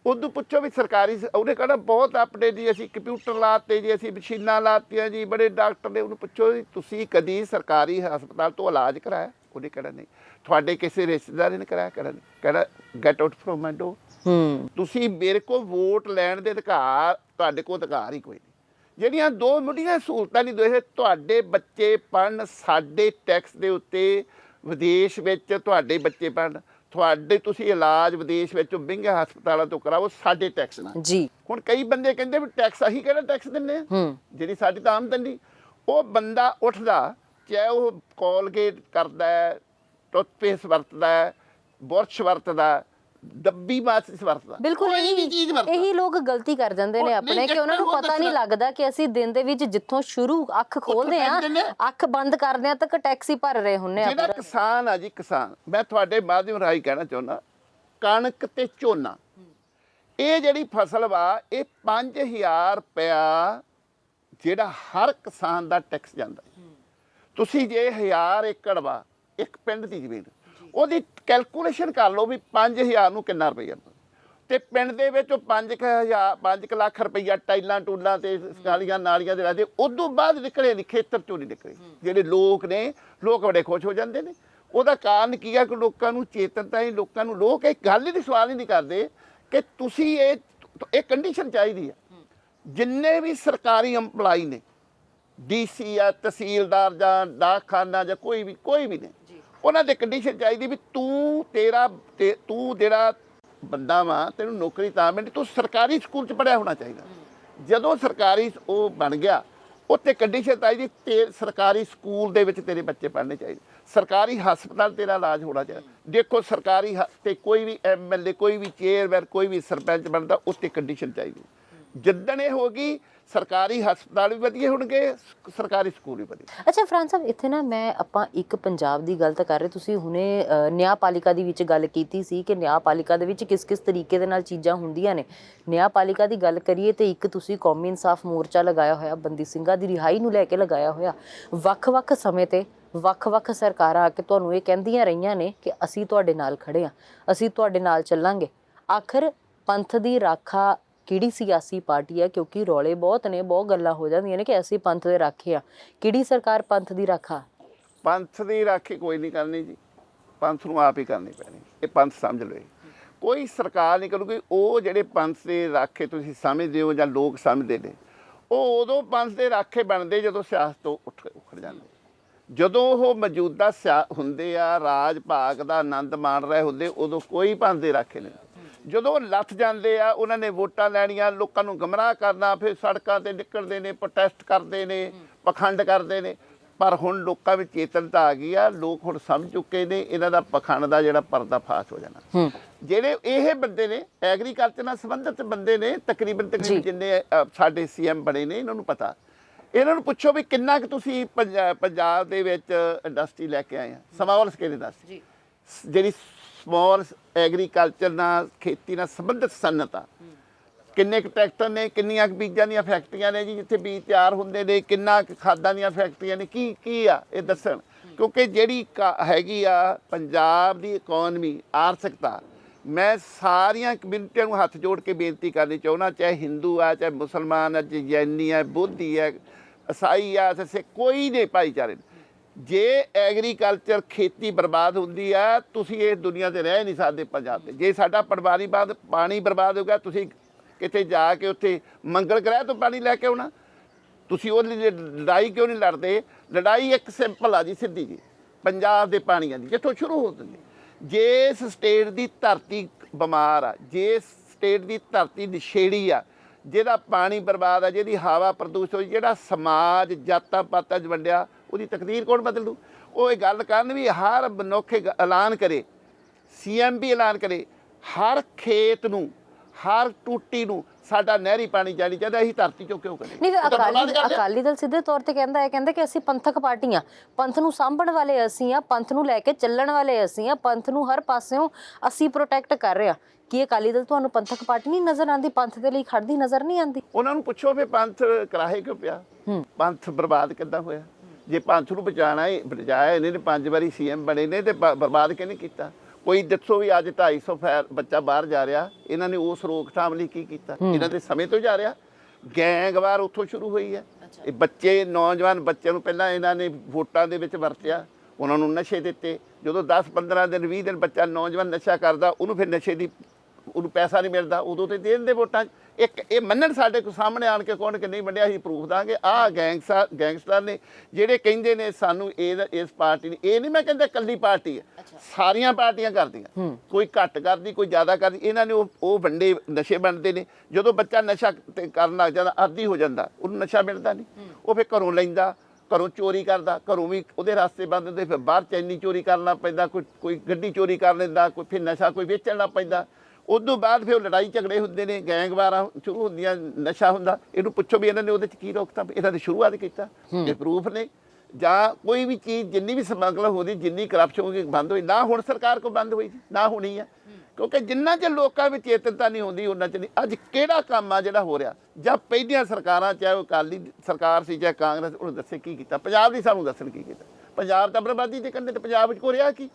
ਉਦੋਂ ਪੁੱਛੋ ਵੀ ਸਰਕਾਰੀ ਉਹਨੇ ਕਹਣਾ ਬਹੁਤ ਅਪਡੇਟ ਜੀ ਅਸੀਂ ਕੰਪਿਊਟਰ ਲਾਤੇ ਜੀ ਅਸੀਂ ਮਸ਼ੀਨਾਂ ਲਾਤੀਆਂ ਜੀ ਬੜੇ ਡਾਕਟਰ ਨੇ ਉਹਨੂੰ ਪੁੱਛੋ ਤੁਸੀਂ ਕਦੀ ਸਰਕਾਰੀ ਹਸਪਤਾਲ ਤੋਂ ਇਲਾਜ ਕਰਾਇਆ? ਉਹਨੇ ਕਹਿਣਾ ਨਹੀਂ। ਤੁਹਾਡੇ ਕਿਸੇ ਰਿਸ਼ਤੇਦਾਰ ਨੇ ਕਰਾਇਆ? ਕਹਿਣਾ ਨਹੀਂ। ਕਹਿਣਾ get out from my door ਹੂੰ। ਤੁਸੀਂ ਮੇਰੇ ਕੋਲ ਵੋਟ ਲੈਣ ਦੇ ਅਧਿਕਾਰ ਤੁਹਾਡੇ ਕੋਲ ਅਧਿਕਾਰ ਹੀ ਕੋਈ ਨਹੀਂ। ਜਿਹੜੀਆਂ ਦੋ ਮੁੱਢੀਆਂ ਸਹੂਲਤਾਂ ਨਹੀਂ ਦੋਏ ਤੁਹਾਡੇ ਬੱਚੇ ਪੜਨ ਸਾਡੇ ਟੈਕਸ ਦੇ ਉੱਤੇ ਵਿਦੇਸ਼ ਵਿੱਚ ਤੁਹਾਡੇ ਬੱਚੇ ਪੜਨ ਤੁਹਾਡੇ ਤੁਸੀਂ ਇਲਾਜ ਵਿਦੇਸ਼ ਵਿੱਚ ਮਹਿੰਗੇ ਹਸਪਤਾਲਾਂ ਤੋਂ ਕਰਾਓ ਸਾਡੇ ਟੈਕਸ ਨਾਲ। ਜੀ। ਹੁਣ ਕਈ ਬੰਦੇ ਕਹਿੰਦੇ ਵੀ ਟੈਕਸ ਅਸੀਂ ਕਿਹੜਾ ਟੈਕਸ ਦਿੰਨੇ ਆ ਜਿਹੜੀ ਸਾਡੀ ਤਾਂ ਆਮਦਨੀ। ਉਹ ਬੰਦਾ ਉੱਠਦਾ ਚਾਹੇ ਉਹ ਕੋਲਗੇਟ ਕਰਦਾ ਟੁੱਥਪੇਸਟ ਵਰਤਦਾ ਬੁਰਸ਼ ਵਰਤਦਾ ਡੱਬੀ ਮਾਚਿਸ ਵਰਤਦਾ ਬਿਲਕੁਲ ਕੋਈ ਵੀ ਇਹੀ ਚੀਜ਼ ਵਰਤਦਾ ਇਹੀ ਲੋਕ ਗਲਤੀ ਕਰ ਜਾਂਦੇ ਨੇ ਆਪਣੇ ਕਿ ਉਹਨਾਂ ਨੂੰ ਪਤਾ ਨਹੀਂ। ਲੱਗਦਾ ਕਿ ਅਸੀਂ ਦਿਨ ਦੇ ਵਿੱਚ ਜਿੱਥੋਂ ਸ਼ੁਰੂ ਅੱਖ ਖੋਲਦੇ ਆ। ਅੱਖ ਬੰਦ ਕਰਦੇ ਆ ਤੱਕ ਟੈਕਸੀ ਭਰ ਰਹੇ ਹੁੰਨੇ ਆ ਜਿਹੜਾ। ਕਿਸਾਨ ਆ ਜੀ ਕਿਸਾਨ ਮੈਂ ਤੁਹਾਡੇ ਮਾਧਿਅਮ ਰਾਹੀਂ ਕਹਿਣਾ ਚਾਹੁੰਦਾ ਕਣਕ ਤੇ ਝੋਨਾ ਇਹ ਜਿਹੜੀ ਫਸਲ ਵਾ ਇਹ 5000 ਰੁਪਇਆ ਜਿਹੜਾ ਹਰ ਕਿਸਾਨ ਦਾ ਟੈਕਸ ਜਾਂਦਾ। ਤੁਸੀਂ ਜੇ 1000 ਏਕੜ ਵਾ ਇੱਕ ਪਿੰਡ ਦੀ ਜ਼ਮੀਨ ਉਹਦੀ ਕੈਲਕੂਲੇਸ਼ਨ ਕਰ ਲਓ ਵੀ 5000 ਨੂੰ ਕਿੰਨਾ ਰੁਪਈਆ ਤੇ ਪਿੰਡ ਦੇ ਵਿੱਚ ਉਹ 5000 5 ਲੱਖ ਰੁਪਈਆ ਟਾਈਲਾਂ ਟੂਲਾਂ ਤੇ ਨਾਲੀਆਂ ਨਾਲੀਆਂ ਦੇ ਰਾਦੇ ਉਦੋਂ ਬਾਅਦ ਨਿਕਲੇ ਨਹੀਂ ਖੇਤਰ ਚੋਂ ਨਹੀਂ ਨਿਕਲੇ ਜਿਹੜੇ ਲੋਕ ਨੇ ਲੋਕ ਬੜੇ ਖੁਸ਼ ਹੋ ਜਾਂਦੇ ਨੇ। ਉਹਦਾ ਕਾਰਨ ਕੀ ਆ ਕਿ ਲੋਕਾਂ ਨੂੰ ਚੇਤਨਤਾ ਹੀ ਲੋਕਾਂ ਨੂੰ ਲੋਕ ਇਹ ਗੱਲ ਹੀ ਨਹੀਂ ਸਵਾਲ ਹੀ ਨਹੀਂ ਕਰਦੇ ਕਿ ਤੁਸੀਂ ਇਹ ਇਹ ਕੰਡੀਸ਼ਨ ਚਾਹੀਦੀ ਆ। ਜਿੰਨੇ ਵੀ ਸਰਕਾਰੀ EMPLOYE ਨੇ ਡੀਸੀ ਆ ਤਹਿਸੀਲਦਾਰ ਜਾਂ ਡਾਕਖਾਨਾ ਜਾਂ ਕੋਈ ਵੀ ਕੋਈ ਵੀ ਨੇ ਉਹਨਾਂ ਦੇ ਕੰਡੀਸ਼ਨ ਚਾਹੀਦੀ ਵੀ ਤੂੰ ਤੇਰਾ ਤੇ ਤੂੰ ਜਿਹੜਾ ਬੰਦਾ ਵਾ, ਤੈਨੂੰ ਨੌਕਰੀ ਤਾਂ ਮਿਲਣੀ, ਤੂੰ ਸਰਕਾਰੀ ਸਕੂਲ ਚ ਪੜਿਆ ਹੋਣਾ ਚਾਹੀਦਾ। ਜਦੋਂ ਸਰਕਾਰੀ ਉਹ ਬਣ ਗਿਆ ਉੱਤੇ ਕੰਡੀਸ਼ਨ ਚਾਹੀਦੀ ਤੇ ਸਰਕਾਰੀ ਸਕੂਲ ਦੇ ਵਿੱਚ ਤੇਰੇ ਬੱਚੇ ਪੜ੍ਹਨੇ ਚਾਹੀਦੇ। ਸਰਕਾਰੀ ਹਸਪਤਾਲ ਤੇਰਾ ਇਲਾਜ ਹੋਣਾ ਚਾਹੀਦਾ। ਦੇਖੋ ਸਰਕਾਰੀ ਹ- ਤੇ ਕੋਈ ਵੀ ਐਮਐਲਏ ਕੋਈ ਵੀ ਚੇਅਰਮੈਨ ਕੋਈ ਵੀ ਸਰਪੰਚ ਬਣਦਾ ਉੱਤੇ ਕੰਡੀਸ਼ਨ ਚਾਹੀਦੀ ਜਿੱਦਣ ਇਹ ਹੋ ਗਈ ਸਰਕਾਰੀ ਹਸਪਤਾਲ ਵੀ ਵਧੀਆ ਹੋਣਗੇ ਸਰਕਾਰੀ ਸਕੂਲ ਵੀ ਵਧੀਆ। ਅੱਛਾ ਫਰਾਂਸ ਸਾਹਿਬ ਇੱਥੇ ਨਾ ਮੈਂ ਆਪਾਂ ਇੱਕ ਪੰਜਾਬ ਦੀ ਗੱਲ ਤਾਂ ਕਰ ਰਹੇ ਤੁਸੀਂ ਹੁਣੇ ਅ, ਨਿਆਂਪਾਲਿਕਾ ਦੀ ਵਿੱਚ ਗੱਲ ਕੀਤੀ ਸੀ ਕਿ ਨਿਆਂਪਾਲਿਕਾ ਦੇ ਵਿੱਚ ਕਿਸ ਕਿਸ ਤਰੀਕੇ ਦੇ ਨਾਲ ਚੀਜ਼ਾਂ ਹੁੰਦੀਆਂ ਨੇ। ਨਿਆਂਪਾਲਿਕਾ ਦੀ ਗੱਲ ਕਰੀਏ ਤੇ ਇੱਕ ਤੁਸੀਂ ਕੌਮੀ ਇਨਸਾਫ ਮੋਰਚਾ ਲਗਾਇਆ ਹੋਇਆ ਬੰਦੀ ਸਿੰਘਾਂ ਦੀ ਰਿਹਾਈ ਨੂੰ ਲੈ ਕੇ ਲਗਾਇਆ ਹੋਇਆ। ਵੱਖ-ਵੱਖ ਸਮੇਂ ਤੇ ਵੱਖ-ਵੱਖ ਸਰਕਾਰਾਂ ਆ ਕੇ ਤੁਹਾਨੂੰ ਇਹ ਕਹਿੰਦੀਆਂ ਰਹੀਆਂ ਨੇ ਕਿ ਅਸੀਂ ਤੁਹਾਡੇ ਨਾਲ ਖੜੇ ਆ ਅਸੀਂ ਤੁਹਾਡੇ ਨਾਲ ਚੱਲਾਂਗੇ। ਆਖਰ ਪੰਥ ਦੀ ਰਾਖਾ ਕਿਹੜੀ ਸਿਆਸੀ ਪਾਰਟੀ ਆ, ਕਿਉਂਕਿ ਰੌਲੇ ਬਹੁਤ ਨੇ, ਬਹੁਤ ਗੱਲਾਂ ਹੋ ਜਾਂਦੀਆਂ ਨੇ ਕਿ ਅਸੀਂ ਪੰਥ ਦੇ ਰਾਖੇ ਆ। ਕਿਹੜੀ ਸਰਕਾਰ ਪੰਥ ਦੀ ਰਾਖਾ? ਪੰਥ ਦੀ ਰਾਖੀ ਕੋਈ ਨਹੀਂ ਕਰਨੀ ਜੀ। ਪੰਥ ਨੂੰ ਆਪ ਹੀ ਕਰਨੀ ਪੈਣੀ। ਇਹ ਪੰਥ ਸਮਝ ਲਓ ਕੋਈ ਸਰਕਾਰ ਨਹੀਂ ਕਰੂਗੀ, ਉਹ ਜਿਹੜੇ ਪੰਥ ਦੇ ਰਾਖੇ ਤੁਸੀਂ ਸਮਝਦੇ ਹੋ ਜਾਂ ਲੋਕ ਸਮਝਦੇ ਨੇ, ਉਹ ਉਦੋਂ ਪੰਥ ਦੇ ਰਾਖੇ ਬਣਦੇ ਜਦੋਂ ਸਿਆਸਤ ਤੋਂ ਉੱਠ ਉੱਖੜ ਜਾਂਦੇ। ਜਦੋਂ ਉਹ ਮੌਜੂਦਾ ਸਿਆ, ਹੁੰਦੇ ਆ, ਰਾਜ ਭਾਗ ਦਾ ਆਨੰਦ ਮਾਣ ਰਹੇ ਹੁੰਦੇ, ਉਦੋਂ ਕੋਈ ਪੰਥ ਦੇ ਰਾਖੇ ਨਹੀਂ। ਜਦੋਂ ਲੱਥ ਜਾਂਦੇ ਆ ਉਹਨਾਂ ਨੇ ਵੋਟਾਂ ਲੈਣੀਆਂ ਲੋਕਾਂ ਨੂੰ ਗਮਰਾਹ ਕਰਨਾ ਫਿਰ ਸੜਕਾਂ ਤੇ ਨਿਕਲਦੇ ਨੇ ਪ੍ਰੋਟੈਸਟ ਕਰਦੇ ਨੇ ਪਖੰਡ ਕਰਦੇ ਨੇ। ਪਰ ਹੁਣ ਲੋਕਾਂ ਵਿੱਚ ਚੇਤਨਤਾ ਆ ਗਈ ਆ ਲੋਕ ਹੁਣ ਸਮਝ ਚੁੱਕੇ ਨੇ ਇਹਨਾਂ ਦਾ ਪਖੰਡ ਦਾ ਜਿਹੜਾ ਪਰਦਾ ਫਾਸ਼ ਹੋ ਜਾਣਾ। ਜਿਹੜੇ ਇਹ ਬੰਦੇ ਨੇ ਐਗਰੀਕਲਚਰ ਨਾਲ ਸੰਬੰਧਿਤ ਬੰਦੇ ਨੇ ਤਕਰੀਬਨ ਤਕਰੀਬਨ ਜਿੰਨੇ ਸਾਡੇ ਸੀਐਮ ਬਣੇ ਨੇ ਇਹਨਾਂ ਨੂੰ ਪਤਾ। ਇਹਨਾਂ ਨੂੰ ਪੁੱਛੋ ਵੀ ਕਿੰਨਾ ਕੁ ਤੁਸੀਂ ਪੰਜਾ- ਪੰਜਾਬ ਦੇ ਵਿੱਚ ਇੰਡਸਟਰੀ ਲੈ ਕੇ ਆਏ ਆ। ਸਮਾਲ ਸਕੇਲ ਇੰਡਸਟਰੀ ਜੀ। ਜਿਹੜੀ ਸਮਾਲ ਐਗਰੀਕਲਚਰ ਨਾਲ, ਖੇਤੀ ਨਾਲ ਸੰਬੰਧਿਤ ਸਨਅਤ ਆ ਕਿੰਨੇ ਕੁ ਟਰੈਕਟਰ ਨੇ, ਕਿੰਨੀਆਂ ਕੁ ਬੀਜਾਂ ਦੀਆਂ ਫੈਕਟਰੀਆਂ ਨੇ ਜੀ, ਜਿੱਥੇ ਬੀਜ ਤਿਆਰ ਹੁੰਦੇ ਨੇ, ਕਿੰਨਾ ਕੁ ਖਾਦਾਂ ਦੀਆਂ ਫੈਕਟਰੀਆਂ ਨੇ, ਕੀ ਕੀ ਆ, ਇਹ ਦੱਸਣ ਕਿਉਂਕਿ ਜਿਹੜੀ ਕਾ- ਹੈਗੀ ਆ ਪੰਜਾਬ ਦੀ ਇਕਨੋਮੀ ਆਰਥਿਕਤਾ, ਮੈਂ ਸਾਰੀਆਂ ਕਮਿਊਨਿਟੀਆਂ ਨੂੰ ਹੱਥ ਜੋੜ ਕੇ ਬੇਨਤੀ ਕਰਨੀ ਚਾਹੁੰਦਾ, ਚਾਹੇ ਹਿੰਦੂ ਆ, ਚਾਹੇ ਮੁਸਲਮਾਨ ਆ, ਚਾਹੇ ਜੈਨੀ ਆ, ਬੁੱਧੀ ਆ ਈਸਾਈ ਆ, ਸਿੱਖ, ਕੋਈ ਨੇ ਭਾਈਚਾਰੇ ਨੇ। ਜੇ ਐਗਰੀਕਲਚਰ ਖੇਤੀ ਬਰਬਾਦ ਹੁੰਦੀ ਆ, ਤੁਸੀਂ ਇਸ ਦੁਨੀਆ ਤੇ ਰਹਿ ਨਹੀਂ ਸਕਦੇ ਪੰਜਾਬ ਤੇ। ਜੇ ਸਾਡਾ ਪਟਵਾਰੀ ਬਾਦ, ਪਾਣੀ ਬਰਬਾਦ ਹੋ ਗਿਆ, ਤੁਸੀਂ ਕਿਤੇ ਜਾ ਕੇ ਉੱਥੇ ਮੰਗਲ ਗ੍ਰਹਿ ਤੋਂ ਪਾਣੀ ਲੈ ਕੇ ਆਉਣਾ। ਤੁਸੀਂ ਉਹਦੇ ਲਈ ਲੜਾਈ ਕਿਉਂ ਨਹੀਂ ਲੜਦੇ? ਲੜਾਈ ਇੱਕ ਸਿੰਪਲ ਆ ਜੀ, ਸਿੱਧੀ ਜੀ। ਪੰਜਾਬ ਦੇ ਪਾਣੀਆਂ ਦੀ, ਜਿੱਥੋਂ ਸ਼ੁਰੂ ਹੋ ਦਿੰਦੀ ਜੇ ਇਸ ਸਟੇਟ ਦੀ ਧਰਤੀ ਬਿਮਾਰ ਆ, ਜੇ ਸਟੇਟ ਦੀ ਧਰਤੀ ਨਸ਼ੇੜੀ ਆ, ਜਿਹਦਾ ਪਾਣੀ ਬਰਬਾਦ ਆ, ਜਿਹਦੀ ਹਵਾ ਪ੍ਰਦੂਸ਼ਿਤ ਹੋਈ, ਜਿਹੜਾ ਸਮਾਜ ਜਾਤਾਂ ਪਾਤਾਂ 'ਚ ਵੰਡਿਆ ਉਹਦੀ ਤਕਦੀਰ ਕੌਣ ਬਦਲ ਦੂ? ਉਹ ਇਹ ਗੱਲ ਕਰਨ ਵੀ ਹਰ ਮਨੁੱਖ ਐਲਾਨ ਕਰੇ ਸੀਐਮ ਵੀ ਐਲਾਨ ਕਰੇ ਹਰ ਖੇਤ ਨੂੰ ਹਰ ਟੂਟੀ ਨੂੰ ਸਾਡਾ ਨਹਿਰੀ ਪਾਣੀ ਜਾਣੀ ਚਾਹੀਦਾ ਅਸੀਂ ਧਰਤੀ ਚੋਂ ਕਿਉਂ ਕਰੇ ਨਹੀਂ ਅਕਾਲੀ ਦਲ ਸਿੱਧੇ ਤੌਰ ਤੇ ਕਹਿੰਦਾ ਹੈ ਕਹਿੰਦੇ ਕਿ ਅਸੀਂ ਪੰਥਕ ਪਾਰਟੀਆਂ ਪੰਥ ਨੂੰ ਸਾਂਭਣ ਵਾਲੇ ਅਸੀਂ ਆ ਪੰਥ ਨੂੰ ਲੈ ਕੇ ਚੱਲਣ ਵਾਲੇ ਅਸੀਂ ਆ ਪੰਥ ਨੂੰ ਹਰ ਪਾਸਿਓਂ ਅਸੀਂ ਪ੍ਰੋਟੈਕਟ ਕਰ ਰਹੇ ਆ ਕੀ ਅਕਾਲੀ ਦਲ ਤੁਹਾਨੂੰ ਪੰਥਕ ਪਾਰਟੀ ਨਹੀਂ ਨਜ਼ਰ ਆਂਦੀ ਪੰਥ ਦੇ ਲਈ ਖੜਦੀ ਨਜ਼ਰ ਨਹੀਂ ਆਂਦੀ ਉਹਨਾਂ ਨੂੰ ਪੁੱਛੋ ਵੀ ਪੰਥ ਕਰਾਹੇ ਕਿਉਂ ਪਿਆ। ਪੰਥ ਬਰਬਾਦ ਕਿੱਦਾਂ ਹੋਇਆ? ਜੇ ਪੰਥ ਨੂੰ ਬਚਾਣਾ ਹੈ ਬਚਾਇਆ ਇਹਨੇ ਨੇ ਪੰਜ ਵਾਰੀ ਸੀਐਮ ਬਣੇ ਨੇ ਤੇ ਬਰਬਾਦ ਕਿਹਨੇ ਕੀਤਾ? ਕੋਈ ਦੱਸੋ ਵੀ ਅੱਜ 250 ਫੈਰ ਬੱਚਾ ਬਾਹਰ ਜਾ ਰਿਹਾ ਇਹਨਾਂ ਨੇ ਉਸ ਰੋਕਥਾਮ ਲਈ ਕੀ ਕੀਤਾ? ਇਹਨਾਂ ਦੇ ਸਮੇਂ ਤੋਂ ਜਾ ਰਿਹਾ। ਗੈਂਗਵਾਰ ਉੱਥੋਂ ਸ਼ੁਰੂ ਹੋਈ ਹੈ। ਇਹ ਬੱਚੇ ਨੌਜਵਾਨ ਬੱਚਿਆਂ ਨੂੰ ਪਹਿਲਾਂ ਇਹਨਾਂ ਨੇ ਵੋਟਾਂ ਦੇ ਵਿੱਚ ਵਰਤਿਆ ਉਹਨਾਂ ਨੂੰ ਨਸ਼ੇ ਦਿੱਤੇ। ਜਦੋਂ 10 15 ਦਿਨ 20 ਦਿਨ ਬੱਚਾ ਨੌਜਵਾਨ ਨਸ਼ਾ ਕਰਦਾ ਉਹਨੂੰ ਫਿਰ ਨਸ਼ੇ ਦੀ ਉਹਨੂੰ ਪੈਸਾ ਨਹੀਂ ਮਿਲਦਾ ਉਦੋਂ ਤੇ ਦੇ ਦਿੰਦੇ ਵੋਟਾਂ। ਇੱਕ ਇਹ ਮੰਨਣ ਸਾਡੇ ਕੋ ਸਾਹਮਣੇ ਆਣ ਕੇ ਕੌਣ ਕਿ ਨਹੀਂ ਮੰਨਿਆ ਅਸੀਂ ਪ੍ਰੂਫ ਦਾਂਗੇ। ਆਹ ਗੈਂਗਸਟਰ ਗੈਂਗਸਟਰ ਨੇ ਜਿਹੜੇ ਕਹਿੰਦੇ ਨੇ ਸਾਨੂੰ ਇਹ ਇਸ ਪਾਰਟੀ ਨੇ ਇਹ ਨਹੀਂ ਮੈਂ ਕਹਿੰਦਾ ਕੱਲੀ ਪਾਰਟੀ ਹੈ। ਸਾਰੀਆਂ ਪਾਰਟੀਆਂ ਕਰਦੀਆਂ। ਕੋਈ ਘੱਟ ਕਰਦੀ ਕੋਈ ਜ਼ਿਆਦਾ ਕਰਦੀ। ਇਹਨਾਂ ਨੇ ਉਹ ਉਹ ਵੰਡੇ ਨਸ਼ੇ ਬਣਦੇ ਨੇ। ਜਦੋਂ ਬੱਚਾ ਨਸ਼ਾ ਤੇ ਕਰਨ ਲੱਗ ਜਾਂਦਾ ਆਦੀ ਹੋ ਜਾਂਦਾ ਉਹਨੂੰ ਨਸ਼ਾ ਮਿਲਦਾ ਨਹੀਂ। ਉਹ ਫਿਰ ਘਰੋਂ ਲੈਂਦਾ ਘਰੋਂ ਚੋਰੀ ਕਰਦਾ ਘਰੋਂ ਵੀ ਉਹਦੇ ਰਾਸਤੇ ਬੰਦ ਹੁੰਦੇ ਫਿਰ ਬਾਹਰ ਚੈਨੀ ਚੋਰੀ ਕਰਨਾ ਪੈਂਦਾ ਕੋਈ ਕੋਈ ਗੱਡੀ ਚੋਰੀ ਕਰ ਲੈਂਦਾ ਕੋਈ ਫਿਰ ਨਸ਼ਾ ਕੋਈ ਵੇਚਣ ਲੱਗ ਪੈਂਦਾ। ਉਸ ਤੋਂ ਬਾਅਦ ਫਿਰ ਲੜਾਈ ਝਗੜੇ ਹੁੰਦੇ ਨੇ ਗੈਂਗਵਾਰਾਂ ਸ਼ੁਰੂ ਹੁੰਦੀਆਂ ਨਸ਼ਾ ਹੁੰਦਾ। ਇਹਨੂੰ ਪੁੱਛੋ ਵੀ ਇਹਨਾਂ ਨੇ ਉਹਦੇ ਚ ਕੀ ਰੋਕਤਾ ਇਹਨਾਂ ਨੇ ਸ਼ੁਰੂਆਤ ਕੀਤਾ ਇਹ ਪ੍ਰੂਫ ਨੇ। ਜਾਂ ਕੋਈ ਵੀ ਚੀਜ਼ ਜਿੰਨੀ ਵੀ ਸਮਗਲ ਹੋਦੀ ਜਿੰਨੀ ਕਰਪਸ਼ਨ ਹੋਗੀ ਬੰਦ ਹੋਈ। ਨਾ ਹੁਣ ਸਰਕਾਰ ਕੋ ਬੰਦ ਹੋਈ ਨਾ ਹੋਣੀ ਆ। ਕਿਉਂਕਿ ਜਿੰਨਾ ਚ ਲੋਕਾਂ ਵਿੱਚ ਚੇਤਨਤਾ ਨਹੀਂ ਹੁੰਦੀ ਉਹਨਾਂ ਚ ਨਹੀਂ। ਅੱਜ ਕਿਹੜਾ ਕੰਮ ਆ ਜਿਹੜਾ ਹੋ ਰਿਹਾ? ਜਾਂ ਪਹਿਲੀਆਂ ਸਰਕਾਰਾਂ ਚਾਹੇ ਉਹ ਅਕਾਲੀ ਸਰਕਾਰ ਸੀ ਚਾਹੇ ਕਾਂਗਰਸ ਉਹਨੂੰ ਦੱਸੇ ਕੀ ਕੀਤਾ? ਪੰਜਾਬ ਦੀ ਸਾਨੂੰ ਦੱਸਣ ਕੀ ਕੀਤਾ? ਪੰਜਾਬ ਤਾਂ ਬਰਬਾਦੀ ਦੇ ਕੰਢੇ ਤੇ ਪੰਜਾਬ ਵਿੱਚ ਕੋ ਰਿਹਾ ਕੀ?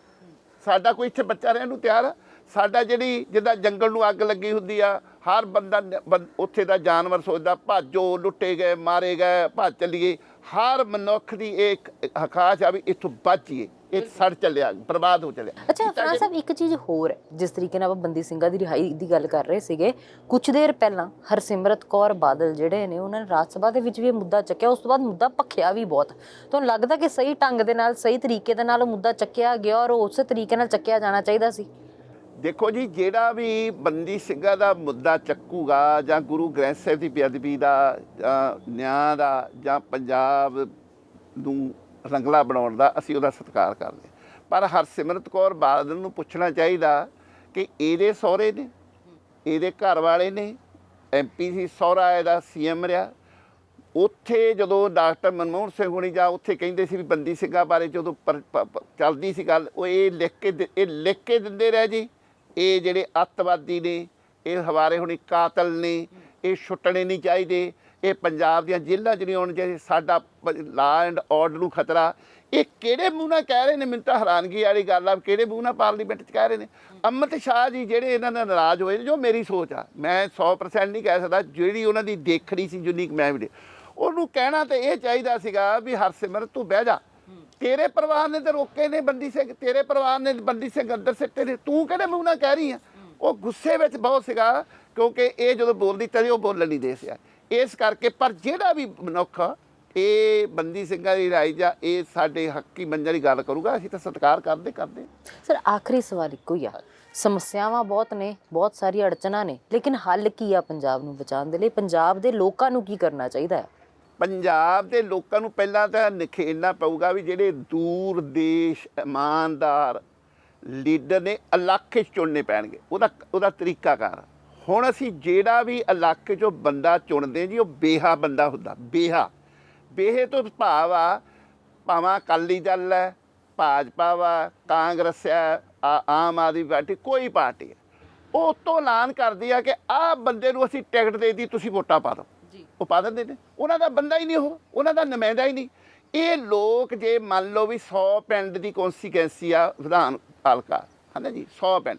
ਸਾਡਾ ਕੋਈ ਇੱਥੇ ਬੱਚਾ ਰਹਿਣ ਨੂੰ ਤਿਆਰ ਆ? ਸਾਡਾ ਜਿਹੜੀ ਜਿੱਦਾਂ ਜੰਗਲ ਨੂੰ ਅੱਗ ਲੱਗੀ ਹੁੰਦੀ ਆ ਹਰ ਬੰਦਾ ਬੰ- ਉੱਥੇ ਦਾ ਜਾਨਵਰ ਸੋਚਦਾ ਭਾਜੋ ਲੁੱਟੇ ਗਏ ਮਾਰੇ ਗਏ ਭੱਜ ਚੱਲੀਏ। ਹਰ ਮਨੁੱਖ ਦੀ ਇੱਕ ਹਕਾਸ਼ ਆ ਵੀ ਇੱਥੋਂ ਬਚੀਏ ਇਹ ਸੜ ਚੱਲਿਆ ਬਰਬਾਦ ਹੋ ਚੱਲਿਆ। ਅੱਛਾ ਫਰਾਂਸ ਸਾਹਿਬ ਇੱਕ ਚੀਜ਼ ਹੋਰ ਹੈ ਜਿਸ ਤਰੀਕੇ ਨਾਲ ਆਪਾਂ ਬੰਦੀ ਸਿੰਘਾਂ ਦੀ ਰਿਹਾਈ ਦੀ ਗੱਲ ਕਰ ਰਹੇ ਸੀਗੇ ਕੁਝ ਦੇਰ ਪਹਿਲਾਂ ਹਰਸਿਮਰਤ ਕੌਰ ਬਾਦਲ ਜਿਹੜੇ ਨੇ ਉਹਨਾਂ ਨੇ ਰਾਜ ਸਭਾ ਦੇ ਵਿੱਚ ਵੀ ਇਹ ਮੁੱਦਾ ਚੱਕਿਆ ਉਸ ਤੋਂ ਬਾਅਦ ਮੁੱਦਾ ਭਖਿਆ ਵੀ ਬਹੁਤ। ਤੁਹਾਨੂੰ ਲੱਗਦਾ ਕਿ ਸਹੀ ਢੰਗ ਦੇ ਨਾਲ ਸਹੀ ਤਰੀਕੇ ਦੇ ਨਾਲ ਉਹ ਮੁੱਦਾ ਚੱਕਿਆ ਗਿਆ ਔਰ ਉਸੇ ਤਰੀਕੇ ਨਾਲ ਚੱਕਿਆ ਜਾਣਾ ਚਾਹੀਦਾ ਸੀ? ਦੇਖੋ ਜੀ, ਜਿਹੜਾ ਵੀ ਬੰਦੀ ਸਿੰਘਾਂ ਦਾ ਮੁੱਦਾ ਚੱਕੂਗਾ ਜਾਂ ਗੁਰੂ ਗ੍ਰੰਥ ਸਾਹਿਬ ਦੀ ਬੇਅਦਬੀ ਦਾ, ਜਾਂ ਨਿਆਂ ਦਾ, ਜਾਂ ਪੰਜਾਬ ਨੂੰ ਰੰਗਲਾ ਬਣਾਉਣ ਦਾ, ਅਸੀਂ ਉਹਦਾ ਸਤਿਕਾਰ ਕਰਦੇ ਪਰ ਹਰਸਿਮਰਤ ਕੌਰ ਬਾਦਲ ਨੂੰ ਪੁੱਛਣਾ ਚਾਹੀਦਾ ਕਿ ਇਹਦੇ ਸਹੁਰੇ ਨੇ, ਇਹਦੇ ਘਰ ਵਾਲੇ ਨੇ ਐਮਪੀ ਸੀ ਸਹੁਰਾ ਇਹਦਾ ਸੀਐਮ ਰਿਹਾ। ਉੱਥੇ ਜਦੋਂ ਡਾਕਟਰ ਮਨਮੋਹਨ ਸਿੰਘ ਹੁਣੀ ਜਾਂ ਉੱਥੇ ਕਹਿੰਦੇ ਸੀ ਵੀ ਬੰਦੀ ਸਿੰਘਾਂ ਬਾਰੇ ਜਦੋਂ ਪਰ- ਪ- ਚੱਲਦੀ ਸੀ ਗੱਲ, ਉਹ ਇਹ ਲਿਖ ਕੇ ਇਹ ਲਿਖ ਕੇ ਦਿੰਦੇ ਰਹੇ ਜੀ। ਇਹ ਜਿਹੜੇ ਅੱਤਵਾਦੀ ਨੇ ਇਹ ਹਵਾਰੇ ਹੁਣੀ ਕਾਤਲ ਨੇ ਇਹ ਛੁੱਟਣੇ ਨਹੀਂ ਚਾਹੀਦੇ। ਇਹ ਪੰਜਾਬ ਦੀਆਂ ਜੇਲ੍ਹਾਂ 'ਚ ਨਹੀਂ ਆਉਣ ਚਾਹੀਦੇ। ਸਾਡਾ ਲਾ ਐਂਡ ਆਰਡਰ ਨੂੰ ਖਤਰਾ। ਇਹ ਕਿਹੜੇ ਮੂੰਹ ਨਾਲ ਕਹਿ ਰਹੇ ਨੇ? ਮੈਨੂੰ ਤਾਂ ਹੈਰਾਨਗੀ ਵਾਲੀ ਗੱਲ ਆ ਕਿਹੜੇ ਮੂੰਹ ਨਾਲ ਪਾਰਲੀਮੈਂਟ 'ਚ ਕਹਿ ਰਹੇ ਨੇ? ਅਮਿਤ ਸ਼ਾਹ ਜੀ ਜਿਹੜੇ ਇਹਨਾਂ ਨਾਲ ਨਾਰਾਜ਼ ਹੋਏ ਨੇ, ਜੋ ਮੇਰੀ ਸੋਚ ਆ ਮੈਂ 100% ਨਹੀਂ ਕਹਿ ਸਕਦਾ ਜਿਹੜੀ ਉਹਨਾਂ ਦੀ ਦੇਖਣੀ ਸੀ ਯੂਨੀਕ ਮੈਂ ਵੀ ਉਹਨੂੰ ਕਹਿਣਾ ਤੇ ਇਹ ਚਾਹੀਦਾ ਸੀਗਾ ਵੀ ਹਰਸਿਮਰਤ ਤੂੰ ਬਹਿ ਜਾ। ਤੇਰੇ ਪਰਿਵਾਰ ਨੇ ਤੇ ਰੋਕੇ ਨੇ ਬੰਦੀ ਸਿੰਘ, ਤੇਰੇ ਪਰਿਵਾਰ ਨੇ ਬੰਦੀ ਸਿੰਘ ਅੰਦਰ ਸਿੱਟੇ ਨੇ। ਤੂੰ ਕਿਹੜੇ ਮੂੰਹ ਨਾਲ ਕਹਿ ਰਹੀ ਆ? ਉਹ ਗੁੱਸੇ ਵਿੱਚ ਬਹੁਤ ਸੀਗਾ ਕਿਉਂਕਿ ਇਹ ਜਦੋਂ ਬੋਲਦੀ ਤਾਂ ਉਹ ਬੋਲਣ ਨਹੀਂ ਦੇ ਸਿਆ ਇਸ ਕਰਕੇ ਪਰ ਜਿਹੜਾ ਵੀ ਮਨੁੱਖ ਇਹ ਬੰਦੀ ਸਿੰਘਾਂ ਦੀ ਰਾਈ ਜਾਂ ਇਹ ਸਾਡੇ ਹੱਕੀ ਮੰਜਾਂ ਦੀ ਗੱਲ ਕਰੂਗਾ, ਅਸੀਂ ਤਾਂ ਸਤਿਕਾਰ ਕਰਦੇ ਕਰਦੇ ਸਰ, ਆਖਰੀ ਸਵਾਲ ਇੱਕੋ ਹੀ ਆ। ਸਮੱਸਿਆਵਾਂ ਬਹੁਤ ਨੇ, ਬਹੁਤ ਸਾਰੀਆਂ ਅੜਚਨਾ ਨੇ, ਲੇਕਿਨ ਹੱਲ ਕੀ ਆ ਪੰਜਾਬ ਨੂੰ ਬਚਾਉਣ ਦੇ ਲਈ? ਪੰਜਾਬ ਦੇ ਲੋਕਾਂ ਨੂੰ ਕੀ ਕਰਨਾ ਚਾਹੀਦਾ ਹੈ? ਪੰਜਾਬ ਦੇ ਲੋਕਾਂ ਨੂੰ ਪਹਿਲਾਂ ਤਾਂ ਨਿਖੇੜਨਾ ਪਊਗਾ ਵੀ ਜਿਹੜੇ ਦੂਰ ਦੇਸ਼ ਇਮਾਨਦਾਰ ਲੀਡਰ ਨੇ ਇਲਾਕੇ 'ਚ ਚੁਣਨੇ ਪੈਣਗੇ। ਉਹਦਾ ਉਹਦਾ ਤਰੀਕਾਕਾਰ। ਹੁਣ ਅਸੀਂ ਜਿਹੜਾ ਵੀ ਇਲਾਕੇ 'ਚੋਂ ਬੰਦਾ ਚੁਣਦੇ ਜੀ, ਉਹ ਬੇਹਾ ਬੰਦਾ ਹੁੰਦਾ, ਬੇਹਾ। ਬੇਹੇ ਤੋਂ ਭਾਵ ਆ, ਭਾਵਾਂ ਅਕਾਲੀ ਦਲ ਹੈ, ਭਾਜਪਾ ਵਾ, ਕਾਂਗਰਸ ਹੈ ਆਮ ਆਦਮੀ ਪਾਰਟੀ, ਕੋਈ ਪਾਰਟੀ ਹੈ। ਉਹ ਤੋਂ ਐਲਾਨ ਕਰਦੀ ਆ ਕਿ ਆਹ ਬੰਦੇ ਨੂੰ ਅਸੀਂ ਟਿਕਟ ਦੇ ਦੀ ਤੁਸੀਂ ਵੋਟਾਂ ਪਾ ਦਿਓ। ਉਹ ਪਾ ਦਿੰਦੇ ਨੇ। ਉਹਨਾਂ ਦਾ ਬੰਦਾ ਹੀ ਨਹੀਂ ਉਹ ਉਹਨਾਂ ਦਾ ਨੁਮਾਇੰਦਾ ਹੀ ਨਹੀਂ। ਇਹ ਲੋਕ ਜੇ ਮੰਨ ਲਓ ਵੀ 100 ਪਿੰਡ ਦੀ ਕੌਂਸਟੀਟੈਂਸੀ ਆ ਵਿਧਾਨ ਹਲਕਾ ਹਨਾ ਜੀ? 100 ਪਿੰਡ।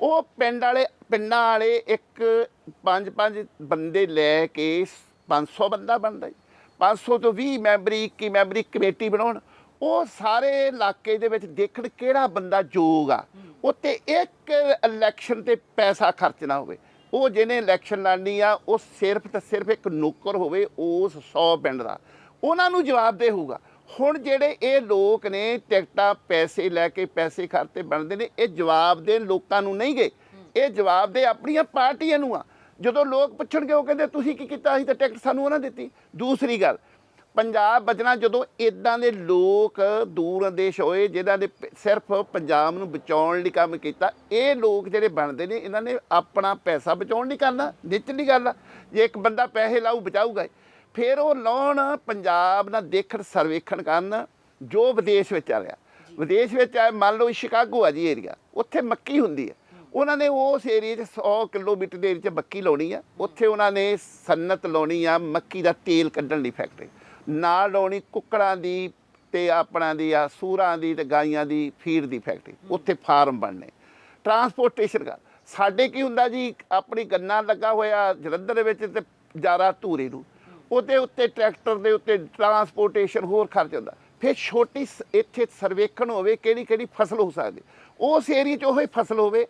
ਉਹ ਪਿੰਡ ਵਾਲੇ ਪਿੰਡਾਂ ਵਾਲੇ ਇੱਕ ਪੰਜ ਪੰਜ ਬੰਦੇ ਲੈ ਕੇ 500 ਬੰਦਾ ਬਣਦਾ ਜੀ। 500 ਤੋਂ 20 ਮੈਂਬਰੀ 21 ਮੈਂਬਰੀ ਕਮੇਟੀ ਬਣਾਉਣ। ਉਹ ਸਾਰੇ ਇਲਾਕੇ ਦੇ ਵਿੱਚ ਦੇਖਣ ਕਿਹੜਾ ਬੰਦਾ ਯੋਗ ਆ। ਉੱਤੇ ਇੱਕ ਇਲੈਕਸ਼ਨ ਤੇ ਪੈਸਾ ਖਰਚਣਾ ਹੋਵੇ। ਉਹ ਜਿਹਨੇ ਇਲੈਕਸ਼ਨ ਲੜਨੀ ਆ, ਉਹ ਸਿਰਫ ਤੇ ਸਿਰਫ ਇੱਕ ਨੌਕਰ ਹੋਵੇ ਉਸ 100 ਪਿੰਡ ਦਾ। ਉਹਨਾਂ ਨੂੰ ਜਵਾਬ ਦੇ ਹੋਊਗਾ। ਹੁਣ ਜਿਹੜੇ ਇਹ ਲੋਕ ਨੇ, ਟਿਕਟਾਂ, ਪੈਸੇ ਲੈ ਕੇ ਪੈਸੇ ਖਰਚੇ ਬਣਦੇ ਨੇ, ਇਹ ਜਵਾਬ ਦੇ ਲੋਕਾਂ ਨੂੰ ਨਹੀਂ ਗਏ। ਇਹ ਜਵਾਬ ਦੇ ਆਪਣੀਆਂ ਪਾਰਟੀਆਂ ਨੂੰ ਆ। ਜਦੋਂ ਲੋਕ ਪੁੱਛਣਗੇ, ਉਹ ਕਹਿੰਦੇ, ਤੁਸੀਂ ਕੀ ਕੀਤਾ? ਅਸੀਂ ਤਾਂ ਟਿਕਟ ਸਾਨੂੰ ਉਹਨਾਂ ਦਿੱਤੀ। ਦੂਸਰੀ ਗੱਲ ਪੰਜਾਬ ਬਚਣਾ ਜਦੋਂ ਇਦਾਂ ਦੇ ਲੋਕ ਦੂਰ ਅੰਦੇਸ਼ ਹੋਏ ਜਿਨ੍ਹਾਂ ਨੇ ਸਿਰਫ ਪੰਜਾਬ ਨੂੰ ਬਚਾਉਣ ਲਈ ਕੰਮ ਕੀਤਾ ਇਹ ਲੋਕ ਜਿਹੜੇ ਬਣਦੇ ਨੇ ਇਹਨਾਂ ਨੇ ਆਪਣਾ ਪੈਸਾ ਬਚਾਉਣ ਨਹੀਂ ਕਰਨਾ ਨਿਚਲੀ ਗੱਲ ਜੇ ਇੱਕ ਬੰਦਾ ਪੈਸੇ ਲਾਊ ਬਚਾਊਗਾ। ਫਿਰ ਉਹ ਲਾਉਣ ਪੰਜਾਬ ਨਾਲ ਦੇਖਣ ਸਰਵੇਖਣ ਕਰਨ ਜੋ ਵਿਦੇਸ਼ ਵਿੱਚ ਆ ਰਿਹਾ। ਵਿਦੇਸ਼ ਵਿੱਚ ਆ ਮੰਨ ਲਓ ਸ਼ਿਕਾਗੋ ਆ ਜੀ ਏਰੀਆ ਉੱਥੇ ਮੱਕੀ ਹੁੰਦੀ ਹੈ ਉਹਨਾਂ ਨੇ ਉਸ ਏਰੀਏ 'ਚ 100 ਕਿਲੋਮੀਟਰ ਦੇ ਏਰੀਏ 'ਚ ਮੱਕੀ ਲਾਉਣੀ ਆ। ਉੱਥੇ ਉਹਨਾਂ ਨੇ ਸਨਤ ਲਾਉਣੀ ਆ ਮੱਕੀ ਦਾ ਤੇਲ ਕੱਢਣ ਲਈ ਫੈਕਟਰੀ ਨਾਲ ਲਾਉਣੀ ਕੁੱਕੜਾਂ ਦੀ ਤੇ ਆਪਣਾ ਦੀ ਆ ਸੂਰਾਂ ਦੀ ਤੇ ਗਾਈਆਂ ਦੀ ਫੀਡ ਦੀ ਫੈਕਟਰੀ। ਉੱਥੇ ਫਾਰਮ ਬਣਨੇ। ਟਰਾਂਸਪੋਰਟੇਸ਼ਨ ਦਾ ਸਾਡੇ ਕੀ ਹੁੰਦਾ ਜੀ ਆਪਣੀ ਗੰਨਾ ਲੱਗਾ ਹੋਇਆ ਜਲੰਧਰ ਦੇ ਵਿੱਚ ਤੇ ਜ਼ਿਆਦਾ ਧੂਰੇ ਨੂੰ। ਉਹਦੇ ਉੱਤੇ ਟਰੈਕਟਰ ਦੇ ਉੱਤੇ ਟਰਾਂਸਪੋਰਟੇਸ਼ਨ ਹੋਰ ਖਰਚ ਹੁੰਦਾ। ਫਿਰ ਛੋਟੀ ਇੱਥੇ ਸਰਵੇਖਣ ਹੋਵੇ ਕਿਹੜੀ ਕਿਹੜੀ ਫਸਲ ਹੋ ਸਕਦੀ। ਉਸ ਏਰੀਆ 'ਚ ਉਹੀ ਫਸਲ ਹੋਵੇ।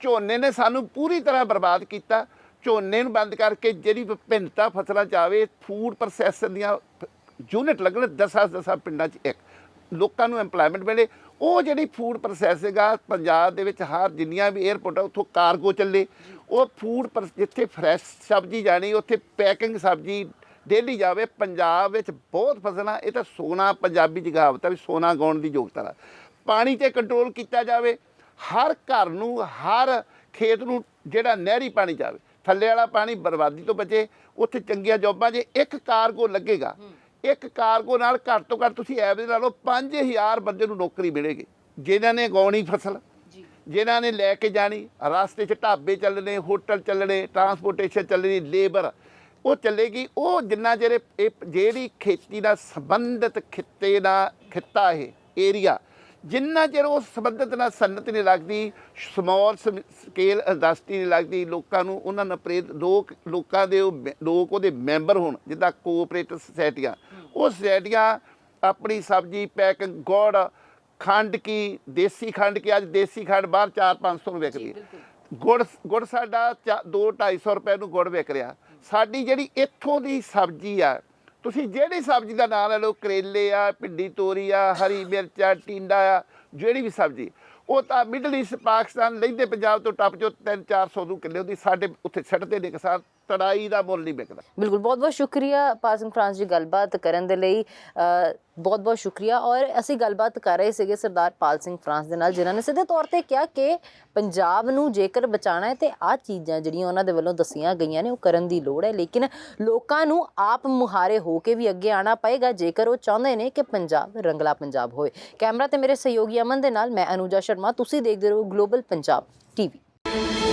ਝੋਨੇ ਨੇ ਸਾਨੂੰ ਪੂਰੀ ਤਰ੍ਹਾਂ ਬਰਬਾਦ ਕੀਤਾ। ਝੋਨੇ ਨੂੰ ਬੰਦ ਕਰਕੇ ਜਿਹੜੀ ਵਿਭਿੰਨਤਾ ਫਸਲਾਂ ਚ ਆਵੇ ਫੂਡ ਪ੍ਰੋਸੈਸਰ ਦੀਆਂ ਯੂਨਿਟ ਲੱਗਣ 10 10 ਪਿੰਡਾਂ 'ਚ ਇੱਕ। ਲੋਕਾਂ ਨੂੰ ਏਮਪਲੋਇਮੈਂਟ ਮਿਲੇ। ਉਹ ਜਿਹੜੀ ਫੂਡ ਪ੍ਰੋਸੈਸਿੰਗ ਆ ਪੰਜਾਬ ਦੇ ਵਿੱਚ ਹਰ ਜਿੰਨੀਆਂ ਵੀ 에ਅਰਪੋਰਟ ਆ, ਉੱਥੋਂ ਕਾਰਗੋ ਚੱਲੇ। ਉਹ ਫੂਡ ਜਿੱਥੇ ਫਰੈਸ਼ ਸਬਜ਼ੀ ਜਾਣੀ, ਉੱਥੇ ਪੈਕਿੰਗ ਸਬਜ਼ੀ ਡੇਲੀ ਜਾਵੇ, ਪੰਜਾਬ ਵਿੱਚ ਬਹੁਤ ਫਸਲਾਂ, ਇਹ ਤਾਂ ਸੋਨਾ ਪੰਜਾਬੀ ਜਗਾਵਤ ਆ ਵੀ ਸੋਨਾ ਗਾਉਣ ਦੀ ਯੋਗਤਾ ਹੈ ਪਾਣੀ ਤੇ ਕੰਟਰੋਲ ਕੀਤਾ ਜਾਵੇ। ਹਰ ਘਰ ਨੂੰ, ਹਰ ਖੇਤ ਨੂੰ ਜਿਹੜਾ ਨਹਿਰੀ ਪਾਣੀ ਜਾਵੇ। ਥੱਲੇ ਵਾਲਾ ਪਾਣੀ ਬਰਬਾਦੀ ਤੋਂ ਬਚੇ, ਉੱਥੇ ਚੰਗੀਆਂ ਜੋਬਾਂ ਜੇ ਇੱਕ ਕਾਰਗੋ ਲੱਗੇਗਾ ਇੱਕ ਕਾਰਗੋ ਨਾਲ ਘੱਟ ਤੋਂ ਘੱਟ ਤੁਸੀਂ ਐਵਰੇਜ ਲਾ ਲਓ 5000 ਬੰਦੇ ਨੂੰ ਨੌਕਰੀ ਮਿਲੇਗੀ। ਜਿਨ੍ਹਾਂ ਨੇ ਗਾਉਣੀ ਫਸਲ ਜਿਨ੍ਹਾਂ ਨੇ ਲੈ ਕੇ ਜਾਣੀ ਰਸਤੇ 'ਚ ਢਾਬੇ ਚੱਲਣੇ ਹੋਟਲ ਚੱਲਣੇ ਟਰਾਂਸਪੋਰਟੇਸ਼ਨ ਚੱਲਣੀ ਲੇਬਰ ਉਹ ਚੱਲੇਗੀ। ਉਹ ਜਿੰਨਾ ਇਹ ਜਿਹੜੀ ਖੇਤੀ ਨਾਲ ਸੰਬੰਧਿਤ ਖਿੱਤੇ ਦਾ ਖਿੱਤਾ ਇਹ ਏਰੀਆ ਜਿੰਨਾ ਚਿਰ ਉਹ ਸੰਬੰਧਿਤ ਨਾਲ ਸੰਨਤ ਨਹੀਂ ਲੱਗਦੀ ਸਮਾਲ ਸਕੇਲ ਇੰਡਸਟਰੀ ਨਹੀਂ ਲੱਗਦੀ ਲੋਕਾਂ ਨੂੰ ਉਹਨਾਂ ਨਾਲ ਪ੍ਰੇਰਿਤ ਲੋਕ ਲੋਕਾਂ ਦੇ ਉਹ ਲੋਕ ਉਹਦੇ ਮੈਂਬਰ ਹੋਣ ਜਿੱਦਾਂ ਕੋਆਪਰੇਟਿਵ ਸੁਸਾਇਟੀਆਂ ਉਹ ਸੁਸਾਇਟੀਆਂ ਆਪਣੀ ਸਬਜ਼ੀ ਪੈਕਿੰਗ ਗੁੜ ਖੰਡ ਕੀ ਦੇਸੀ ਖੰਡ ਕੀ ਅੱਜ ਦੇਸੀ ਖੰਡ ਬਾਹਰ 4-500 ਨੂੰ ਵਿਕਦੀ ਹੈ। ਗੁੜ ਗੁੜ ਸਾਡਾ 2-250 ਰੁਪਏ ਨੂੰ ਗੁੜ ਵਿਕ ਰਿਹਾ। ਸਾਡੀ ਜਿਹੜੀ ਇੱਥੋਂ ਦੀ ਸਬਜ਼ੀ ਆ ਤੁਸੀਂ ਜਿਹੜੀ ਸਬਜ਼ੀ ਦਾ ਨਾਂ ਲੈ ਲਓ ਕਰੇਲੇ ਆ, ਭਿੰਡੀ ਤੋਰੀ ਆ, ਹਰੀ ਮਿਰਚ ਆ, ਟਿੰਡਾ ਆ, ਜਿਹੜੀ ਵੀ ਸਬਜ਼ੀ। ਉਹ ਤਾਂ ਮਿਡਲ ਈਸਟ ਪਾਕਿਸਤਾਨ ਲੈਂਦੇ ਪੰਜਾਬ ਤੋਂ ਟੱਪ ਜੋ 3-400 ਨੂੰ ਕਿੱਲੇ ਉਹਦੀ ਸਾਡੇ ਉੱਥੇ ਛੱਡਦੇ ਨੇ ਕਿਸਾਨ, ਤੜਾਈ ਦਾ ਮੁੱਲ ਨਹੀਂ ਵਿਕਦਾ। ਬਿਲਕੁਲ, ਬਹੁਤ ਬਹੁਤ ਸ਼ੁਕਰੀਆ ਪਾਸਿੰਗ ਫਰਾਂਸ ਜੀ ਗੱਲਬਾਤ ਕਰਨ ਦੇ ਲਈ। ਬਹੁਤ ਬਹੁਤ ਸ਼ੁਕਰੀਆ ਔਰ ਅਸੀਂ ਗੱਲਬਾਤ ਕਰ ਰਹੇ ਸੀਗੇ ਸਰਦਾਰ ਪਾਲ ਸਿੰਘ ਫਰਾਂਸ ਦੇ ਨਾਲ, ਜਿਨ੍ਹਾਂ ਨੇ ਸਿੱਧੇ ਤੌਰ ਤੇ ਕਿਹਾ ਕਿ ਪੰਜਾਬ ਨੂੰ ਜੇਕਰ ਬਚਾਉਣਾ ਹੈ ਤੇ ਆਹ ਚੀਜ਼ਾਂ ਜਿਹੜੀਆਂ ਉਹਨਾਂ ਦੇ ਵੱਲੋਂ ਦੱਸੀਆਂ ਗਈਆਂ ਨੇ, ਉਹ ਕਰਨ ਦੀ ਲੋੜ ਹੈ। ਲੇਕਿਨ ਲੋਕਾਂ ਨੂੰ ਆਪ ਮੁਹਾਰੇ ਹੋ ਕੇ ਵੀ ਅੱਗੇ ਆਣਾ ਪਏਗਾ, ਜੇਕਰ ਉਹ ਚਾਹੁੰਦੇ ਨੇ ਕਿ ਪੰਜਾਬ ਰੰਗਲਾ ਪੰਜਾਬ ਹੋਵੇ ਕੈਮਰਾ ਤੇ ਮੇਰੇ ਸਹਿਯੋਗੀ ਅਮਨ ਦੇ ਨਾਲ, ਮੈਂ ਅਨੂਜਾ ਸ਼ਰਮਾ ਤੁਸੀਂ ਦੇਖਦੇ ਰਹੋ ਗਲੋਬਲ ਪੰਜਾਬ ਟੀਵੀ